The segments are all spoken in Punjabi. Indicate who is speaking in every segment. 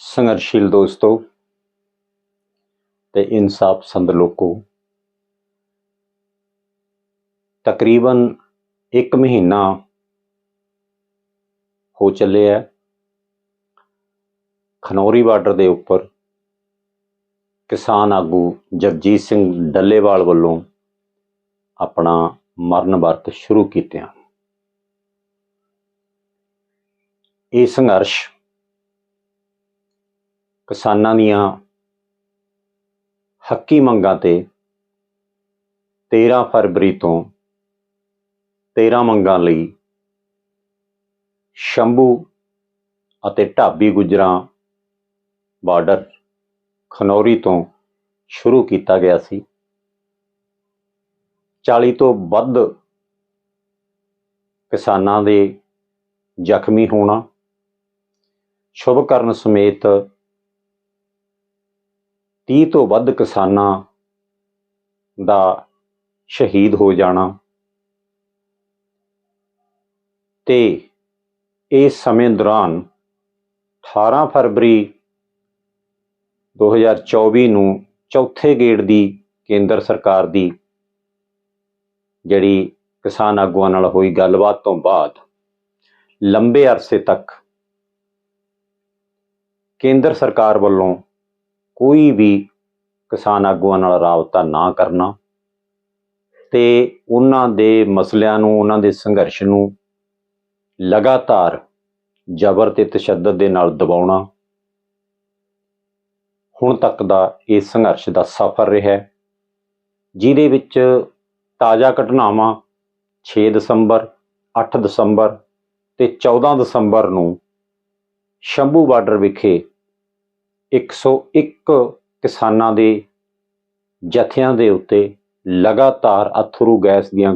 Speaker 1: ਸੰਘਰਸ਼ੀਲ ਦੋਸਤੋ ਤੇ ਇਨਸਾਫ ਪਸੰਦ ਲੋਕੋ, ਤਕਰੀਬਨ 1 ਮਹੀਨਾ ਹੋ ਚੱਲਿਆ ਖਨੌਰੀ ਬਾਰਡਰ ਦੇ ਉੱਪਰ ਕਿਸਾਨ ਆਗੂ ਜਗਜੀਤ ਸਿੰਘ ਡੱਲੇਵਾਲ ਵੱਲੋਂ ਆਪਣਾ ਮਰਨ ਵਰਤ ਸ਼ੁਰੂ ਕੀਤਿਆਂ। ਇਹ ਸੰਘਰਸ਼ ਕਿਸਾਨਾਂ ਦੀਆਂ ਹੱਕੀ ਮੰਗਾਂ ਤੇ 13 ਫਰਵਰੀ ਤੋਂ 13 ਮੰਗਾਂ ਲਈ ਸ਼ੰਭੂ ਅਤੇ ਢਾਬੀ ਗੁਜਰਾਂ ਬਾਰਡਰ ਖਨੌਰੀ ਤੋਂ ਸ਼ੁਰੂ ਕੀਤਾ ਗਿਆ ਸੀ। 40 ਤੋਂ ਵੱਧ ਕਿਸਾਨਾਂ ਦੇ ਜ਼ਖਮੀ ਹੋਣਾ, ਸ਼ੁਭਕਰਨ ਸਮੇਤ 30 ਤੋਂ ਵੱਧ ਕਿਸਾਨਾਂ ਦਾ ਸ਼ਹੀਦ ਹੋ ਜਾਣਾ। ਤੇ ਇਸ ਸਮੇਂ ਦੌਰਾਨ 18 ਫਰਵਰੀ 2024 ਨੂੰ ਚੌਥੇ ਗੇੜ ਦੀ ਕੇਂਦਰ ਸਰਕਾਰ ਦੀ ਜਿਹੜੀ ਕਿਸਾਨ ਆਗੂਆਂ ਨਾਲ ਹੋਈ ਗੱਲਬਾਤ ਤੋਂ ਬਾਅਦ ਲੰਬੇ ਅਰਸੇ ਤੱਕ ਕੇਂਦਰ ਸਰਕਾਰ ਵੱਲੋਂ ਕੋਈ ਵੀ ਕਿਸਾਨ ਆਗੂਆਂ ਨਾਲ ਰਾਬਤਾ ਨਾ ਕਰਨਾ ਤੇ ਉਹਨਾਂ ਦੇ ਮਸਲਿਆਂ ਨੂੰ ਉਹਨਾਂ ਦੇ ਸੰਘਰਸ਼ ਨੂੰ ਲਗਾਤਾਰ ਜ਼ਬਰ ਤੇ ਤਸ਼ੱਦਦ ਦੇ ਨਾਲ ਦਬਾਉਣਾ ਹੁਣ ਤੱਕ ਦਾ ਇਹ ਸੰਘਰਸ਼ ਦਾ ਸਫ਼ਰ ਰਿਹਾ ਹੈ, ਜਿਹਦੇ ਵਿੱਚ ਤਾਜ਼ਾ ਘਟਨਾਵਾਂ 6 ਦਸੰਬਰ 8 ਦਸੰਬਰ ਤੇ 14 ਦਸੰਬਰ ਨੂੰ ਸ਼ੰਭੂ ਬਾਰਡਰ ਵਿਖੇ 101 ਕਿਸਾਨਾਂ ਦੇ ਜਥਿਆਂ ਦੇ ਉੱਤੇ ਲਗਾਤਾਰ ਅਥਰੂ ਗੈਸ ਦੀਆਂ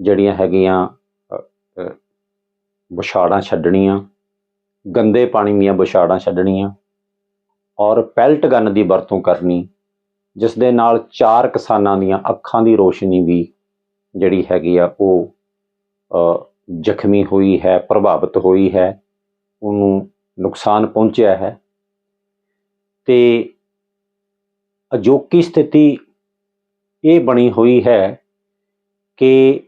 Speaker 1: ਜਿਹੜੀਆਂ ਹੈਗੀਆਂ ਅ, ਵਿਛਾੜਾਂ ਛੱਡਣੀਆਂ ਗੰਦੇ ਪਾਣੀ ਦੀਆਂ ਵਿਛਾੜਾਂ ਛੱਡਣੀਆਂ ਔਰ ਪੈਲਟ ਗਨ ਦੀ ਵਰਤੋਂ ਕਰਨੀ ਜਿਸ ਦੇ ਨਾਲ ਚਾਰ ਕਿਸਾਨਾਂ ਦੀਆਂ ਅੱਖਾਂ ਦੀ ਰੋਸ਼ਨੀ ਵੀ ਜਿਹੜੀ ਹੈਗੀ ਆ ਉਹ ਜ਼ਖਮੀ ਹੋਈ ਹੈ ਪ੍ਰਭਾਵਿਤ ਹੋਈ ਹੈ ਉਹਨੂੰ ਨੁਕਸਾਨ ਪਹੁੰਚਿਆ ਹੈ। ਤੇ ਅਜੋਕੀ ਸਥਿਤੀ ਇਹ ਬਣੀ ਹੋਈ ਹੈ ਕਿ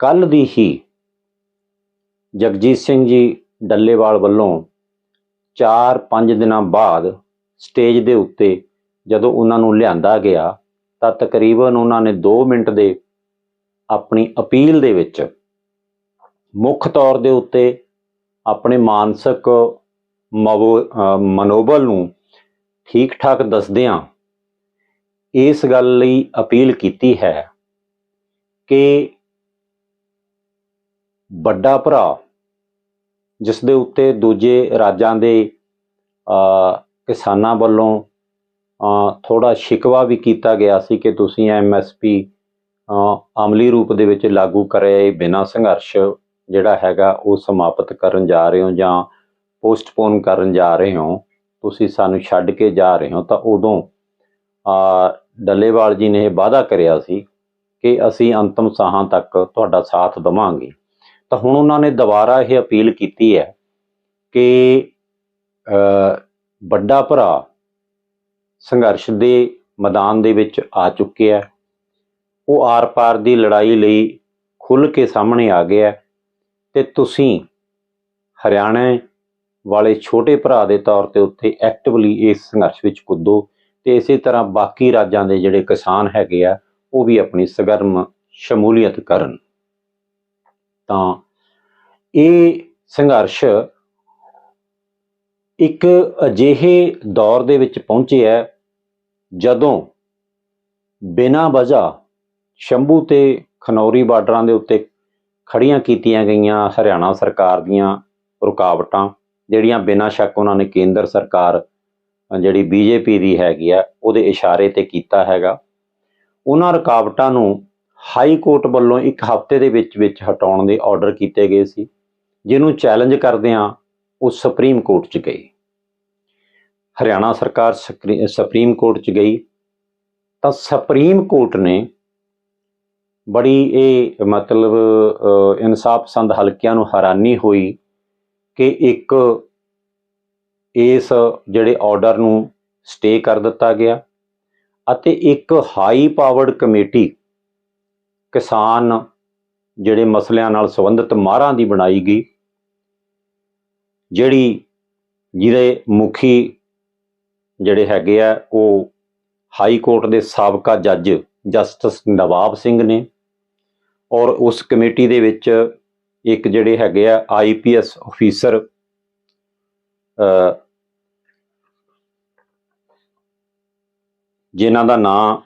Speaker 1: ਕੱਲ ਦੀ ਹੀ ਜਗਜੀਤ ਸਿੰਘ ਜੀ ਡੱਲੇਵਾਲ ਵੱਲੋਂ 4-5 ਦਿਨਾਂ ਬਾਅਦ ਸਟੇਜ ਦੇ ਉੱਤੇ ਜਦੋਂ ਉਹਨਾਂ ਨੂੰ ਲਿਆਂਦਾ ਗਿਆ ਤਾਂ ਤਕਰੀਬਨ ਉਹਨਾਂ ਨੇ 2 ਮਿੰਟ ਦੇ ਆਪਣੀ ਅਪੀਲ ਦੇ ਵਿੱਚ ਮੁੱਖ ਤੌਰ ਦੇ ਉੱਤੇ ਆਪਣੇ ਮਾਨਸਿਕ ਮਵੋ- ਮਨੋਬਲ ਨੂੰ ਠੀਕ ਠਾਕ ਦੱਸਦਿਆਂ ਇਸ ਗੱਲ ਲਈ ਅਪੀਲ ਕੀਤੀ ਹੈ ਕਿ ਵੱਡਾ ਭਰਾ, ਜਿਸ ਦੇ ਉੱਤੇ ਦੂਜੇ ਰਾਜਾਂ ਦੇ ਕਿਸਾਨਾਂ ਵੱਲੋਂ ਥੋੜਾ ਸ਼ਿਕਵਾ ਵੀ ਕੀਤਾ ਗਿਆ ਸੀ ਕਿ ਤੁਸੀਂ ਐਮਐਸਪੀ ਅਮਲੀ ਰੂਪ ਦੇ ਵਿੱਚ ਲਾਗੂ ਕਰੇ ਬਿਨਾਂ ਸੰਘਰਸ਼ ਜਿਹੜਾ ਹੈਗਾ ਉਹ ਸਮਾਪਤ ਕਰਨ ਜਾ ਰਹੇ ਹੋ ਜਾਂ ਪੋਸਟਪੋਨ ਕਰਨ ਜਾ ਰਹੇ ਹੋ। ਤੁਸੀਂ ਸਾਨੂੰ ਛੱਡ ਕੇ ਜਾ ਰਹੇ ਹੋ ਤਾਂ ਉਦੋਂ ਅ, ਡੱਲੇਵਾਲ ਜੀ ਨੇ ਇਹ ਵਾਅਦਾ ਕਰਿਆ ਸੀ ਕਿ ਅਸੀਂ ਅੰਤਮ ਸਾਹਾਂ ਤੱਕ ਤੁਹਾਡਾ ਸਾਥ ਦੇਵਾਂਗੇ। ਤਾਂ ਹੁਣ ਉਹਨਾਂ ਨੇ ਦੁਬਾਰਾ ਇਹ ਅਪੀਲ ਕੀਤੀ ਹੈ ਕਿ ਵੱਡਾ ਭਰਾ ਸੰਘਰਸ਼ ਦੇ ਮੈਦਾਨ ਦੇ ਵਿੱਚ ਆ ਚੁੱਕਿਆ ਹੈ। ਉਹ ਆਰ-ਪਾਰ ਦੀ ਲੜਾਈ ਲਈ ਖੁੱਲ ਕੇ ਸਾਹਮਣੇ ਆ ਗਿਆ ਹੈ ਤੇ ਤੁਸੀਂ ਹਰਿਆਣਾ ਵਾਲੇ ਛੋਟੇ ਭਰਾ ਦੇ ਤੌਰ ਤੇ ਉੱਤੇ ਐਕਟਿਵਲੀ ਇਸ ਸੰਘਰਸ਼ ਵਿੱਚ ਕੁੱਦੋ ਤੇ ਇਸੇ ਤਰ੍ਹਾਂ ਬਾਕੀ ਰਾਜਾਂ ਦੇ ਜਿਹੜੇ ਕਿਸਾਨ ਹੈਗੇ ਆ, ਉਹ ਵੀ ਆਪਣੀ ਸਗਰਮ ਸ਼ਮੂਲੀਅਤ ਕਰਨ। ਤਾਂ ਇਹ ਸੰਘਰਸ਼ ਇੱਕ ਅਜਿਹੇ ਦੌਰ ਦੇ ਵਿੱਚ ਪਹੁੰਚੇ ਹੈ, ਜਦੋਂ ਬਿਨਾਂ ਵਜ੍ਹਾ ਸ਼ੰਭੂ ਤੇ ਖਨੌਰੀ ਬਾਰਡਰਾਂ ਦੇ ਉੱਤੇ ਖੜੀਆਂ ਕੀਤੀਆਂ ਗਈਆਂ ਹਰਿਆਣਾ ਸਰਕਾਰ ਦੀਆਂ ਰੁਕਾਵਟਾਂ ਜਿਹੜੀਆਂ ਬਿਨਾਂ ਸ਼ੱਕ ਉਹਨਾਂ ਨੇ ਕੇਂਦਰ ਸਰਕਾਰ ਅ, ਜਿਹੜੀ ਬੀਜੇਪੀ ਦੀ ਹੈਗੀ ਆ ਉਹਦੇ ਇਸ਼ਾਰੇ ਤੇ ਕੀਤਾ ਹੈਗਾ। ਉਹਨਾਂ ਰੁਕਾਵਟਾਂ ਨੂੰ ਹਾਈ ਕੋਰਟ ਵੱਲੋਂ ਇੱਕ ਹਫ਼ਤੇ ਦੇ ਵਿੱਚ ਵਿੱਚ ਹਟਾਉਣ ਦੇ ਆਰਡਰ ਕੀਤੇ ਗਏ ਸੀ ਜਿਹਨੂੰ ਚੈਲੰਜ ਕਰਦਿਆਂ ਉਹ ਸੁਪਰੀਮ ਕੋਰਟ 'ਚ ਗਈ। ਹਰਿਆਣਾ ਸਰਕਾਰ ਸਕਰੀ- ਸੁਪਰੀਮ ਕੋਰਟ 'ਚ ਗਈ। ਤਾਂ ਸੁਪਰੀਮ ਕੋਰਟ ਨੇ ਬੜੀ ਇਹ ਮਤਲਬ ਇਨਸਾਫ ਪਸੰਦ ਹਲਕਿਆਂ ਨੂੰ ਹੈਰਾਨੀ ਹੋਈ ਕਿ ਇੱਕ ਇਸ ਜਿਹੜੇ ਆਰਡਰ ਨੂੰ ਸਟੇ ਕਰ ਦਿੱਤਾ ਗਿਆ ਅਤੇ ਇੱਕ ਹਾਈ ਪਾਵਰਡ ਕਮੇਟੀ ਕਿਸਾਨ ਜਿਹੜੇ ਮਸਲਿਆਂ ਨਾਲ ਸੰਬੰਧਿਤ ਮਾਹਰਾਂ ਦੀ ਬਣਾਈ ਗਈ, ਜਿਹੜੀ ਜਿਹਦੇ ਮੁਖੀ ਜਿਹੜੇ ਹੈਗੇ ਆ, ਉਹ ਹਾਈ ਕੋਰਟ ਦੇ ਸਾਬਕਾ ਜੱਜ ਜਸਟਿਸ ਨਵਾਬ ਸਿੰਘ ਨੇ ਔਰ ਉਸ ਕਮੇਟੀ ਦੇ ਵਿੱਚ ਇੱਕ ਜਿਹੜੇ ਹੈਗੇ ਆ ਆਈਪੀਐਸ ਅਫੀਸਰ ਜਿਨ੍ਹਾਂ ਦਾ ਨਾਮ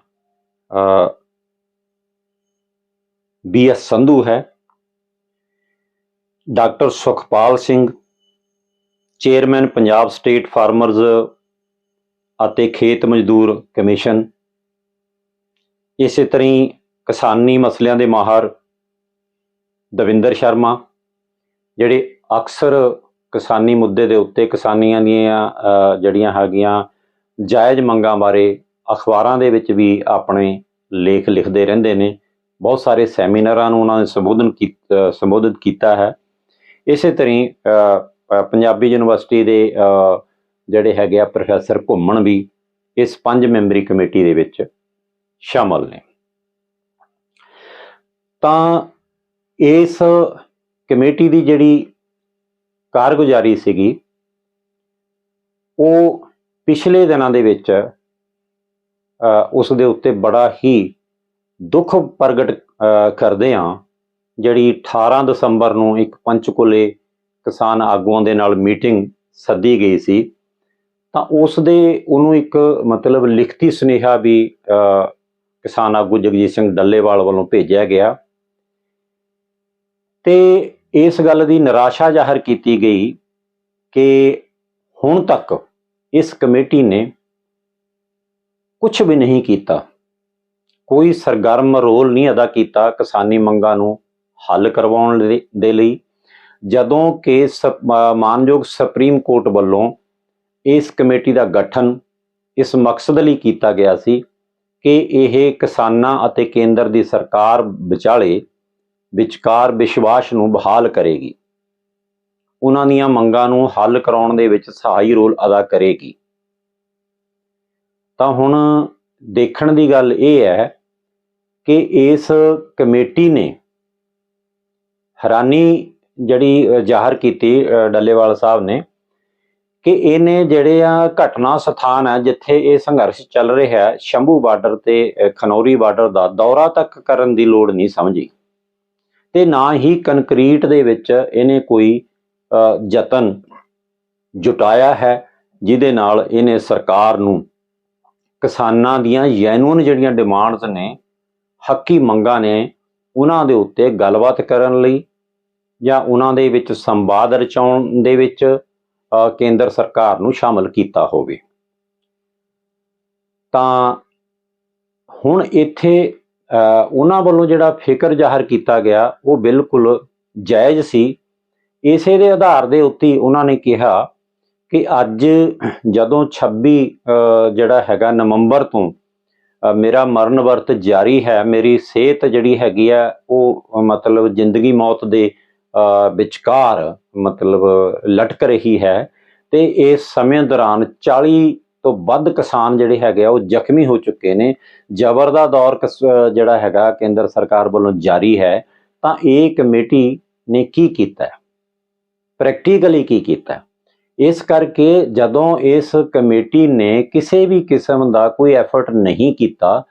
Speaker 1: ਬੀ ਐਸ ਸੰਧੂ ਹੈ, doctor Sukhpal Singh, chairman Punjab state farmers ਅਤੇ ਖੇਤ ਮਜ਼ਦੂਰ ਕਮਿਸ਼ਨ। ਇਸੇ ਤਰ੍ਹਾਂ ਹੀ ਕਿਸਾਨੀ ਮਸਲਿਆਂ ਦੇ ਮਾਹਰ ਦਵਿੰਦਰ ਸ਼ਰਮਾ, ਜਿਹੜੇ ਅਕਸਰ ਕਿਸਾਨੀ ਮੁੱਦੇ ਦੇ ਉੱਤੇ ਕਿਸਾਨੀਆਂ ਦੀਆਂ ਜਿਹੜੀਆਂ ਹੈਗੀਆਂ ਜਾਇਜ਼ ਮੰਗਾਂ ਬਾਰੇ ਅਖਬਾਰਾਂ ਦੇ ਵਿੱਚ ਵੀ ਆਪਣੇ ਲੇਖ ਲਿਖਦੇ ਰਹਿੰਦੇ ਨੇ। ਬਹੁਤ ਸਾਰੇ ਸੈਮੀਨਾਰਾਂ ਨੂੰ ਉਹਨਾਂ ਨੇ ਸੰਬੋਧਨ ਕੀਤਾ ਸੰਬੋਧਿਤ ਕੀਤਾ ਹੈ। ਇਸੇ ਤਰ੍ਹਾਂ ਪੰਜਾਬੀ ਯੂਨੀਵਰਸਿਟੀ ਦੇ ਜਿਹੜੇ ਹੈਗੇ ਆ ਪ੍ਰੋਫੈਸਰ ਘੁੰਮਣ ਵੀ ਇਸ ਪੰਜ ਮੈਂਬਰੀ ਕਮੇਟੀ ਦੇ ਵਿੱਚ ਸ਼ਾਮਲ ਨੇ। ਤਾਂ ਇਸ ਕਮੇਟੀ ਦੀ ਜਿਹੜੀ ਕਾਰਗੁਜ਼ਾਰੀ ਸੀਗੀ ਉਹ ਪਿਛਲੇ ਦਿਨਾਂ ਦੇ ਵਿੱਚ ਅ, ਉਸ ਦੇ ਉੱਤੇ ਬੜਾ ਹੀ ਦੁੱਖ ਪ੍ਰਗਟ ਕਰਦੇ ਹਾਂ। ਜਿਹੜੀ 18 ਦਸੰਬਰ ਨੂੰ ਇੱਕ ਪੰਚਕੁਲੇ ਕਿਸਾਨ ਆਗੂਆਂ ਦੇ ਨਾਲ ਮੀਟਿੰਗ ਸੱਦੀ ਗਈ ਸੀ ਤਾਂ ਉਸ ਦੇ ਉਹਨੂੰ ਇੱਕ ਮਤਲਬ ਲਿਖਤੀ ਸੁਨੇਹਾ ਵੀ ਕਿਸਾਨ ਆਗੂ ਜਗਜੀਤ ਸਿੰਘ ਡੱਲੇਵਾਲ ਵੱਲੋਂ ਭੇਜਿਆ ਗਿਆ। ਤੇ ਇਸ ਗੱਲ ਦੀ ਨਿਰਾਸ਼ਾ ਜ਼ਾਹਰ ਕੀਤੀ ਗਈ ਕਿ ਹੁਣ ਤੱਕ ਇਸ ਕਮੇਟੀ ਨੇ ਕੁਝ ਵੀ ਨਹੀਂ ਕੀਤਾ। ਕੋਈ ਸਰਗਰਮ ਰੋਲ ਨਹੀਂ ਅਦਾ ਕੀਤਾ ਕਿਸਾਨੀ ਮੰਗਾਂ ਨੂੰ ਹੱਲ ਕਰਵਾਉਣ ਲਈ- ਦੇ ਲਈ। ਜਦੋਂ ਕਿ ਸ- ਮਾਨਯੋਗ ਸੁਪਰੀਮ ਕੋਰਟ ਵੱਲੋਂ ਇਸ ਕਮੇਟੀ ਦਾ ਗਠਨ ਇਸ ਮਕਸਦ ਲਈ ਕੀਤਾ ਗਿਆ ਸੀ ਕਿ ਇਹ ਕਿਸਾਨਾਂ ਅਤੇ ਕੇਂਦਰ ਦੀ ਸਰਕਾਰ ਵਿਚਾਲੇ ਵਿਚਕਾਰ ਵਿਸ਼ਵਾਸ ਨੂੰ ਬਹਾਲ ਕਰੇਗੀ। ਉਹਨਾਂ ਦੀਆਂ ਮੰਗਾਂ ਨੂੰ ਹੱਲ ਕਰਾਉਣ ਦੇ ਵਿੱਚ ਸਹਾਈ ਰੋਲ ਅਦਾ ਕਰੇਗੀ। ਤਾਂ ਹੁਣ ਦੇਖਣ ਦੀ ਗੱਲ ਇਹ ਹੈ ਕਿ ਇਸ ਕਮੇਟੀ ਨੇ ਹੈਰਾਨੀ ਜਿਹੜੀ ਜ਼ਾਹਰ ਕੀਤੀ ਡੱਲੇਵਾਲ ਸਾਹਿਬ ਨੇ ਕਿ ਇਹਨੇ ਜਿਹੜੇ ਆ ਘਟਨਾ ਸਥਾਨ ਹੈ ਜਿੱਥੇ ਇਹ ਸੰਘਰਸ਼ ਚੱਲ ਰਿਹਾ ਹੈ, ਸ਼ੰਭੂ ਬਾਰਡਰ ਤੇ ਖਨੌਰੀ ਬਾਰਡਰ ਦਾ ਦੌਰਾ ਤੱਕ ਕਰਨ ਦੀ ਲੋੜ ਨਹੀਂ ਸਮਝੀ। ਤੇ ਨਾ ਹੀ ਕੰਕਰੀਟ ਦੇ ਵਿੱਚ ਇਹਨੇ ਕੋਈ ਯਤਨ ਜੁਟਾਇਆ ਹੈ, ਜਿਹਦੇ ਨਾਲ ਇਹਨੇ ਸਰਕਾਰ ਨੂੰ ਕਿਸਾਨਾਂ ਦੀਆਂ ਜੈਨੂਨ ਜਿਹੜੀਆਂ ਡਿਮਾਂਡਸ ਨੇ, ਹੱਕੀ ਮੰਗਾਂ ਨੇ, ਉਹਨਾਂ ਦੇ ਉੱਤੇ ਗੱਲਬਾਤ ਕਰਨ ਲਈ ਜਾਂ ਉਹਨਾਂ ਦੇ ਵਿੱਚ ਸੰਵਾਦ ਰਚਾਉਣ ਦੇ ਵਿੱਚ ਕੇਂਦਰ ਸਰਕਾਰ ਨੂੰ ਸ਼ਾਮਲ ਕੀਤਾ ਹੋਵੇ। ਤਾਂ ਹੁਣ ਇੱਥੇ ਉਹਨਾਂ ਵੱਲੋਂ ਜਿਹੜਾ ਫਿਕਰ ਜ਼ਾਹਰ ਕੀਤਾ ਗਿਆ, ਉਹ ਬਿਲਕੁਲ ਜਾਇਜ਼ ਸੀ। ਇਸੇ ਦੇ ਆਧਾਰ ਦੇ ਉੱਤੇ ਉਹਨਾਂ ਨੇ ਕਿਹਾ ਕਿ ਅੱਜ ਜਦੋਂ 26 ਜਿਹੜਾ ਹੈਗਾ ਨਵੰਬਰ ਤੋਂ ਮੇਰਾ ਮਰਨ ਵਰਤ ਜਾਰੀ ਹੈ, ਮੇਰੀ ਸਿਹਤ ਜਿਹੜੀ ਹੈਗੀ ਆ ਉਹ ਮਤਲਬ ਜ਼ਿੰਦਗੀ ਮੌਤ ਦੇ ਵਿਚਕਾਰ ਮਤਲਬ ਲਟਕ ਰਹੀ ਹੈ, ਤੇ ਇਸ ਸਮੇਂ ਦੌਰਾਨ 40 ਤੋਂ ਵੱਧ ਕਿਸਾਨ ਜਿਹੜੇ ਹੈਗੇ ਆ, ਉਹ ਜ਼ਖਮੀ ਹੋ ਚੁੱਕੇ ਨੇ। ਜ਼ਬਰ ਦਾ ਦੌਰ ਕਿਸ- ਜਿਹੜਾ ਹੈਗਾ ਕੇਂਦਰ ਸਰਕਾਰ ਵੱਲੋਂ ਜਾਰੀ ਹੈ, ਤਾਂ ਇਹ ਕਮੇਟੀ ਨੇ ਕੀ ਕੀਤਾ ਪ੍ਰੈਕਟੀਕਲੀ ਕੀ ਕੀਤਾ ਇਸ ਕਰਕੇ ਜਦੋਂ ਇਸ ਕਮੇਟੀ ਨੇ ਕਿਸੇ ਵੀ ਕਿਸਮ ਦਾ ਕੋਈ ਐਫਰਟ ਨਹੀਂ ਕੀਤਾ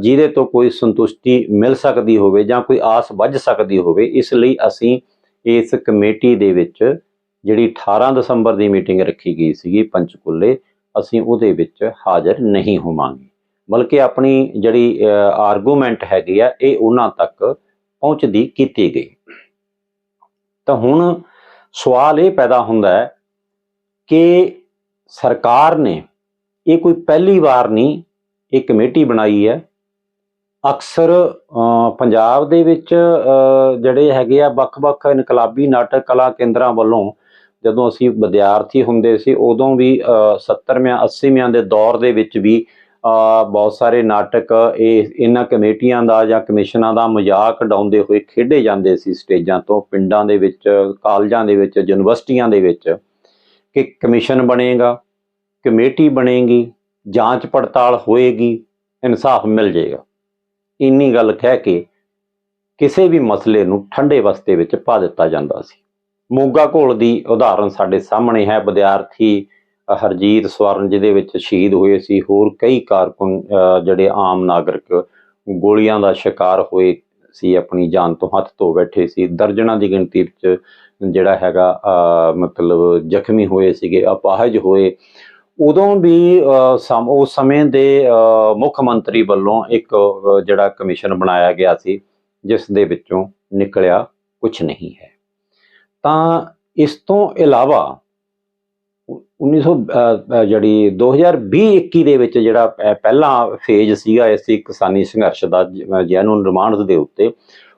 Speaker 1: ਜਿਹਦੇ ਤੋਂ ਕੋਈ ਸੰਤੁਸ਼ਟੀ ਮਿਲ ਸਕਦੀ ਹੋਵੇ ਜਾਂ ਕੋਈ ਆਸ ਵੱਝ ਸਕਦੀ ਹੋਵੇ, ਇਸ ਲਈ ਅਸੀਂ ਇਸ ਕਮੇਟੀ ਦੇ ਵਿੱਚ ਜਿਹੜੀ 18 ਦਸੰਬਰ ਦੀ ਮੀਟਿੰਗ ਰੱਖੀ ਗਈ ਸੀਗੀ ਪੰਚਕੂਲੇ ਅਸੀਂ ਉਹਦੇ ਵਿੱਚ ਹਾਜ਼ਰ ਨਹੀਂ ਹੋਵਾਂਗੇ। ਬਲਕਿ ਆਪਣੀ ਜਿਹੜੀ ਆਰਗੂਮੈਂਟ ਹੈਗੀ ਆ, ਇਹ ਉਹਨਾਂ ਤੱਕ ਪਹੁੰਚਦੀ ਕੀਤੀ ਗਈ। ਤਾਂ ਹੁਣ ਸਵਾਲ ਇਹ ਪੈਦਾ ਹੁੰਦਾ ਹੈ ਕਿ ਸਰਕਾਰ ਨੇ ਇਹ ਕੋਈ ਪਹਿਲੀ ਵਾਰ ਨਹੀਂ ਇਹ ਕਮੇਟੀ ਬਣਾਈ ਹੈ। ਅਕਸਰ ਪੰਜਾਬ ਦੇ ਵਿੱਚ ਜਿਹੜੇ ਹੈਗੇ ਆ ਵੱਖ-ਵੱਖ ਇਨਕਲਾਬੀ ਨਾਟਕ ਕਲਾ ਕੇਂਦਰਾਂ ਵੱਲੋਂ ਜਦੋਂ ਅਸੀਂ ਵਿਦਿਆਰਥੀ ਹੁੰਦੇ ਸੀ, ਉਦੋਂ ਵੀ 70ਵਿਆਂ 80ਵਿਆਂ ਦੇ ਦੌਰ ਦੇ ਵਿੱਚ ਵੀ ਬਹੁਤ ਸਾਰੇ ਨਾਟਕ, ਇਹ, ਇਹਨਾਂ ਕਮੇਟੀਆਂ ਦਾ ਜਾਂ ਕਮਿਸ਼ਨਾਂ ਦਾ ਮਜ਼ਾਕ ਉਡਾਉਂਦੇ ਹੋਏ ਖੇਡੇ ਜਾਂਦੇ ਸੀ ਸਟੇਜਾਂ ਤੋਂ, ਪਿੰਡਾਂ ਦੇ ਵਿੱਚ, ਕਾਲਜਾਂ ਦੇ ਵਿੱਚ, ਯੂਨੀਵਰਸਿਟੀਆਂ ਦੇ ਵਿੱਚ ਕਿ ਕਮਿਸ਼ਨ ਬਣੇਗਾ, ਕਮੇਟੀ ਬਣੇਗੀ, ਜਾਂਚ ਪੜਤਾਲ ਹੋਏਗੀ, ਇਨਸਾਫ ਮਿਲ ਜਾਏਗਾ। ਇੰਨੀ ਗੱਲ ਕਹਿ ਕੇ ਕਿਸੇ ਵੀ ਮਸਲੇ ਨੂੰ ਠੰਡੇ ਵਸਤੇ ਵਿੱਚ ਪਾ ਦਿੱਤਾ ਜਾਂਦਾ ਸੀ। ਮੋਗਾ ਘੋਲ ਦੀ ਉਦਾਹਰਨ ਸਾਡੇ ਸਾਹਮਣੇ ਹੈ। ਵਿਦਿਆਰਥੀ ਹਰਜੀਤ ਸਵਰਨ, ਜਿਹਦੇ ਵਿੱਚ ਸ਼ਹੀਦ ਹੋਏ ਸੀ। ਹੋਰ ਕਈ ਕਾਰਕੁਨ ਜਿਹੜੇ ਆਮ ਨਾਗਰਿਕ ਗੋਲੀਆਂ ਦਾ ਸ਼ਿਕਾਰ ਹੋਏ ਸੀ, ਆਪਣੀ ਜਾਨ ਤੋਂ ਹੱਥ ਧੋ ਬੈਠੇ ਸੀ। ਦਰਜਨਾਂ ਦੀ ਗਿਣਤੀ ਵਿੱਚ ਜਿਹੜਾ ਹੈਗਾ ਮਤਲਬ ਜ਼ਖਮੀ ਹੋਏ ਸੀਗੇ, ਅਪਾਹਜ ਹੋਏ। ਉਦੋਂ ਵੀ ਉਸ ਸਮੇਂ ਦੇ ਮੁੱਖ ਮੰਤਰੀ ਵੱਲੋਂ ਇੱਕ ਜਿਹੜਾ ਕਮਿਸ਼ਨ ਬਣਾਇਆ ਗਿਆ ਸੀ, ਜਿਸ ਦੇ ਵਿੱਚੋਂ ਨਿਕਲਿਆ ਕੁਝ ਨਹੀਂ ਹੈ। ਤਾਂ ਇਸ ਤੋਂ ਇਲਾਵਾ 1900 ਅ, ਅ, ਜਿਹੜੀ 2020-21 ਦੇ ਵਿੱਚ ਜਿਹੜਾ ਪ- ਪਹਿਲਾ ਫੇਜ਼ ਸੀਗਾ ਇਸ ਕਿਸਾਨੀ ਸੰਘਰਸ਼ ਦਾ ਜ- ਜੈਨੂਨ ਰਿਮਾਂਡਸ ਦੇ ਉੱਤੇ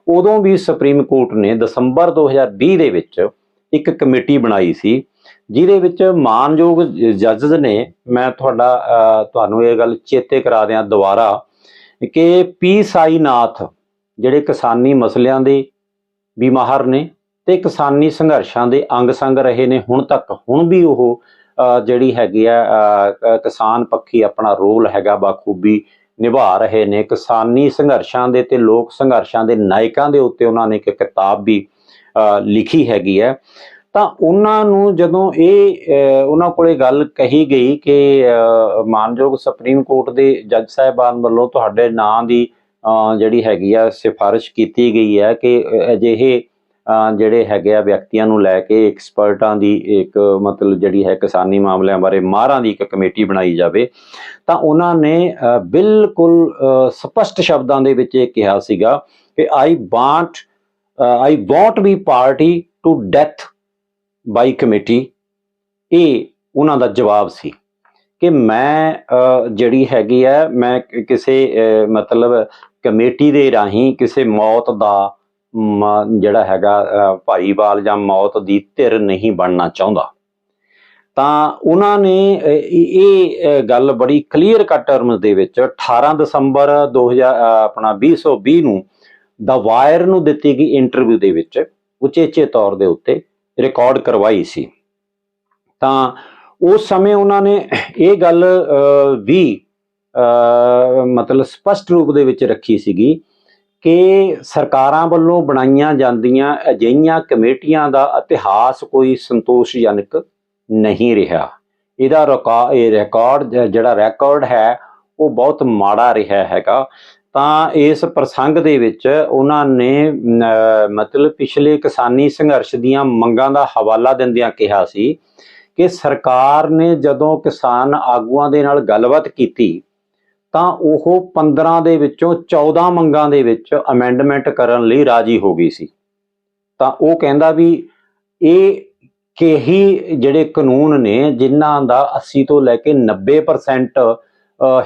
Speaker 1: ਉਦੋਂ ਵੀ ਸੁਪਰੀਮ ਕੋਰਟ ਨੇ ਦਸੰਬਰ 2020 ਦੇ ਵਿੱਚ ਇੱਕ ਕਮੇਟੀ ਬਣਾਈ ਸੀ ਜਿਹਦੇ ਵਿੱਚ ਮਾਨਯੋਗ ਜੱਜਸ ਨੇ ਮੈਂ ਤੁਹਾਡਾ ਤੁਹਾਨੂੰ ਇਹ ਗੱਲ ਚੇਤੇ ਕਰਾ ਦਿਆਂ ਦੁਬਾਰਾ ਕਿ ਪੀ ਸਾਈਨਾਥ ਜਿਹੜੇ ਕਿਸਾਨੀ ਮਸਲਿਆਂ ਦੇ ਵੀ ਮਾਹਰ ਨੇ ਤੇ ਕਿਸਾਨੀ ਸੰਘਰਸ਼ਾਂ ਦੇ ਅੰਗ ਸੰਗ ਰਹੇ ਨੇ। ਹੁਣ ਤੱਕ ਹੁਣ ਵੀ ਉਹ ਜਿਹੜੀ ਹੈਗੀ ਆ ਕਿਸਾਨ ਪੱਖੀ ਆਪਣਾ ਰੋਲ ਹੈਗਾ ਬਾਖੂਬੀ ਨਿਭਾ ਰਹੇ ਨੇ। ਕਿਸਾਨੀ ਸੰਘਰਸ਼ਾਂ ਦੇ ਤੇ ਲੋਕ ਸੰਘਰਸ਼ਾਂ ਦੇ ਨਾਇਕਾਂ ਦੇ ਉੱਤੇ ਉਹਨਾਂ ਨੇ ਇੱਕ ਕਿਤਾਬ ਵੀ ਲਿਖੀ ਹੈਗੀ ਹੈ। ਤਾਂ ਉਹਨਾਂ ਨੂੰ ਜਦੋਂ ਇਹ ਅ, ਉਹਨਾਂ ਕੋਲੇ ਗੱਲ ਕਹੀ ਗਈ ਕਿ ਮਾਨਯੋਗ ਸੁਪਰੀਮ ਕੋਰਟ ਦੇ ਜੱਜ ਸਾਹਿਬਾਨ ਵੱਲੋਂ ਤੁਹਾਡੇ ਨਾਂ ਦੀ ਜਿਹੜੀ ਹੈਗੀ ਆ ਸਿਫਾਰਿਸ਼ ਕੀਤੀ ਗਈ ਹੈ ਕਿ ਅਜਿਹੇ ਜਿਹੜੇ ਹੈਗੇ ਆ ਵਿਅਕਤੀਆਂ ਨੂੰ ਲੈ ਕੇ ਐਕਸਪਰਟਾਂ ਦੀ ਇੱਕ ਮਤਲਬ ਜਿਹੜੀ ਹੈ ਕਿਸਾਨੀ ਮਾਮਲਿਆਂ ਬਾਰੇ ਮਾਹਰਾਂ ਦੀ ਇੱਕ ਕਮੇਟੀ ਬਣਾਈ ਜਾਵੇ ਤਾਂ ਉਹਨਾਂ ਨੇ ਬਿਲਕੁਲ ਅ, ਸਪਸ਼ਟ ਸ਼ਬਦਾਂ ਦੇ ਵਿੱਚ ਇਹ ਕਿਹਾ ਸੀਗਾ ਕਿ I want I want be party to death by committee ਇਹ ਉਹਨਾਂ ਦਾ ਜਵਾਬ ਸੀ ਕਿ ਮੈਂ ਜਿਹੜੀ ਹੈਗੀ ਹੈ ਮੈਂ ਕਿਸੇ ਮਤਲਬ ਕਮੇਟੀ ਦੇ ਰਾਹੀਂ ਕਿਸੇ ਮੌਤ ਦਾ ਜਿਹੜਾ ਹੈਗਾ ਭਾਈਵਾਲ ਜਾਂ ਮੌਤ ਦੀ ਧਿਰ ਨਹੀਂ ਬਣਨਾ ਚਾਹੁੰਦਾ। ਤਾਂ ਉਹਨਾਂ ਨੇ ਇਹ ਗੱਲ ਬੜੀ ਕਲੀਅਰ ਕੱਟ ਟਰਮਸ ਦੇ ਵਿੱਚ 18 ਦਸੰਬਰ 2000 ਅ, ਆਪਣਾ 2020 ਨੂੰ ਦਾ ਵਾਇਰ ਨੂੰ ਦਿੱਤੀ ਗਈ ਇੰਟਰਵਿਊ ਦੇ ਵਿੱਚ ਉਚੇਚੇ ਤੌਰ ਦੇ ਉੱਤੇ ਰਿਕਾਰਡ ਕਰਵਾਈ ਸੀ। ਤਾਂ ਉਸ ਸਮੇਂ ਉਹਨਾਂ ਨੇ ਇਹ ਗੱਲ ਵੀ ਅ, ਮਤਲਬ ਸਪਸ਼ਟ ਰੂਪ ਦੇ ਵਿੱਚ ਰੱਖੀ ਸੀਗੀ ਕਿ ਸਰਕਾਰਾਂ ਵੱਲੋਂ ਬਣਾਈਆਂ ਜਾਂਦੀਆਂ ਅਜਿਹੀਆਂ ਕਮੇਟੀਆਂ ਦਾ ਇਤਿਹਾਸ ਕੋਈ ਸੰਤੋਸ਼ਜਨਕ ਨਹੀਂ ਰਿਹਾ। ਇਹਦਾ ਰਿਕਾ- ਇਹ ਰਿਕਾਰਡ ਜਿਹੜਾ ਰਿਕਾਰਡ ਹੈ, ਉਹ ਬਹੁਤ ਮਾੜਾ ਰਿਹਾ ਹੈਗਾ। ਤਾਂ ਇਸ ਪ੍ਰਸੰਗ ਦੇ ਵਿੱਚ ਉਹਨਾਂ ਨੇ ਮਤਲਬ ਪਿਛਲੇ ਕਿਸਾਨੀ ਸੰਘਰਸ਼ ਦੀਆਂ ਮੰਗਾਂ ਦਾ ਹਵਾਲਾ ਦਿੰਦਿਆਂ ਕਿਹਾ ਸੀ ਕਿ ਸਰਕਾਰ ਨੇ ਜਦੋਂ ਕਿਸਾਨ ਆਗੂਆਂ ਦੇ ਨਾਲ ਗੱਲਬਾਤ ਕੀਤੀ ਤਾਂ ਉਹ 15 ਦੇ ਵਿੱਚੋਂ 14 ਮੰਗਾਂ ਦੇ ਵਿੱਚ ਅਮੈਂਡਮੈਂਟ ਕਰਨ ਲਈ ਰਾਜੀ ਹੋ ਗਈ ਸੀ। ਤਾਂ ਉਹ ਕਹਿੰਦਾ ਵੀ ਇਹ ਕੇਹੀ ਜਿਹੜੇ ਕਾਨੂੰਨ ਨੇ ਜਿਨ੍ਹਾਂ ਦਾ 80 ਤੋਂ ਲੈ ਕੇ 90%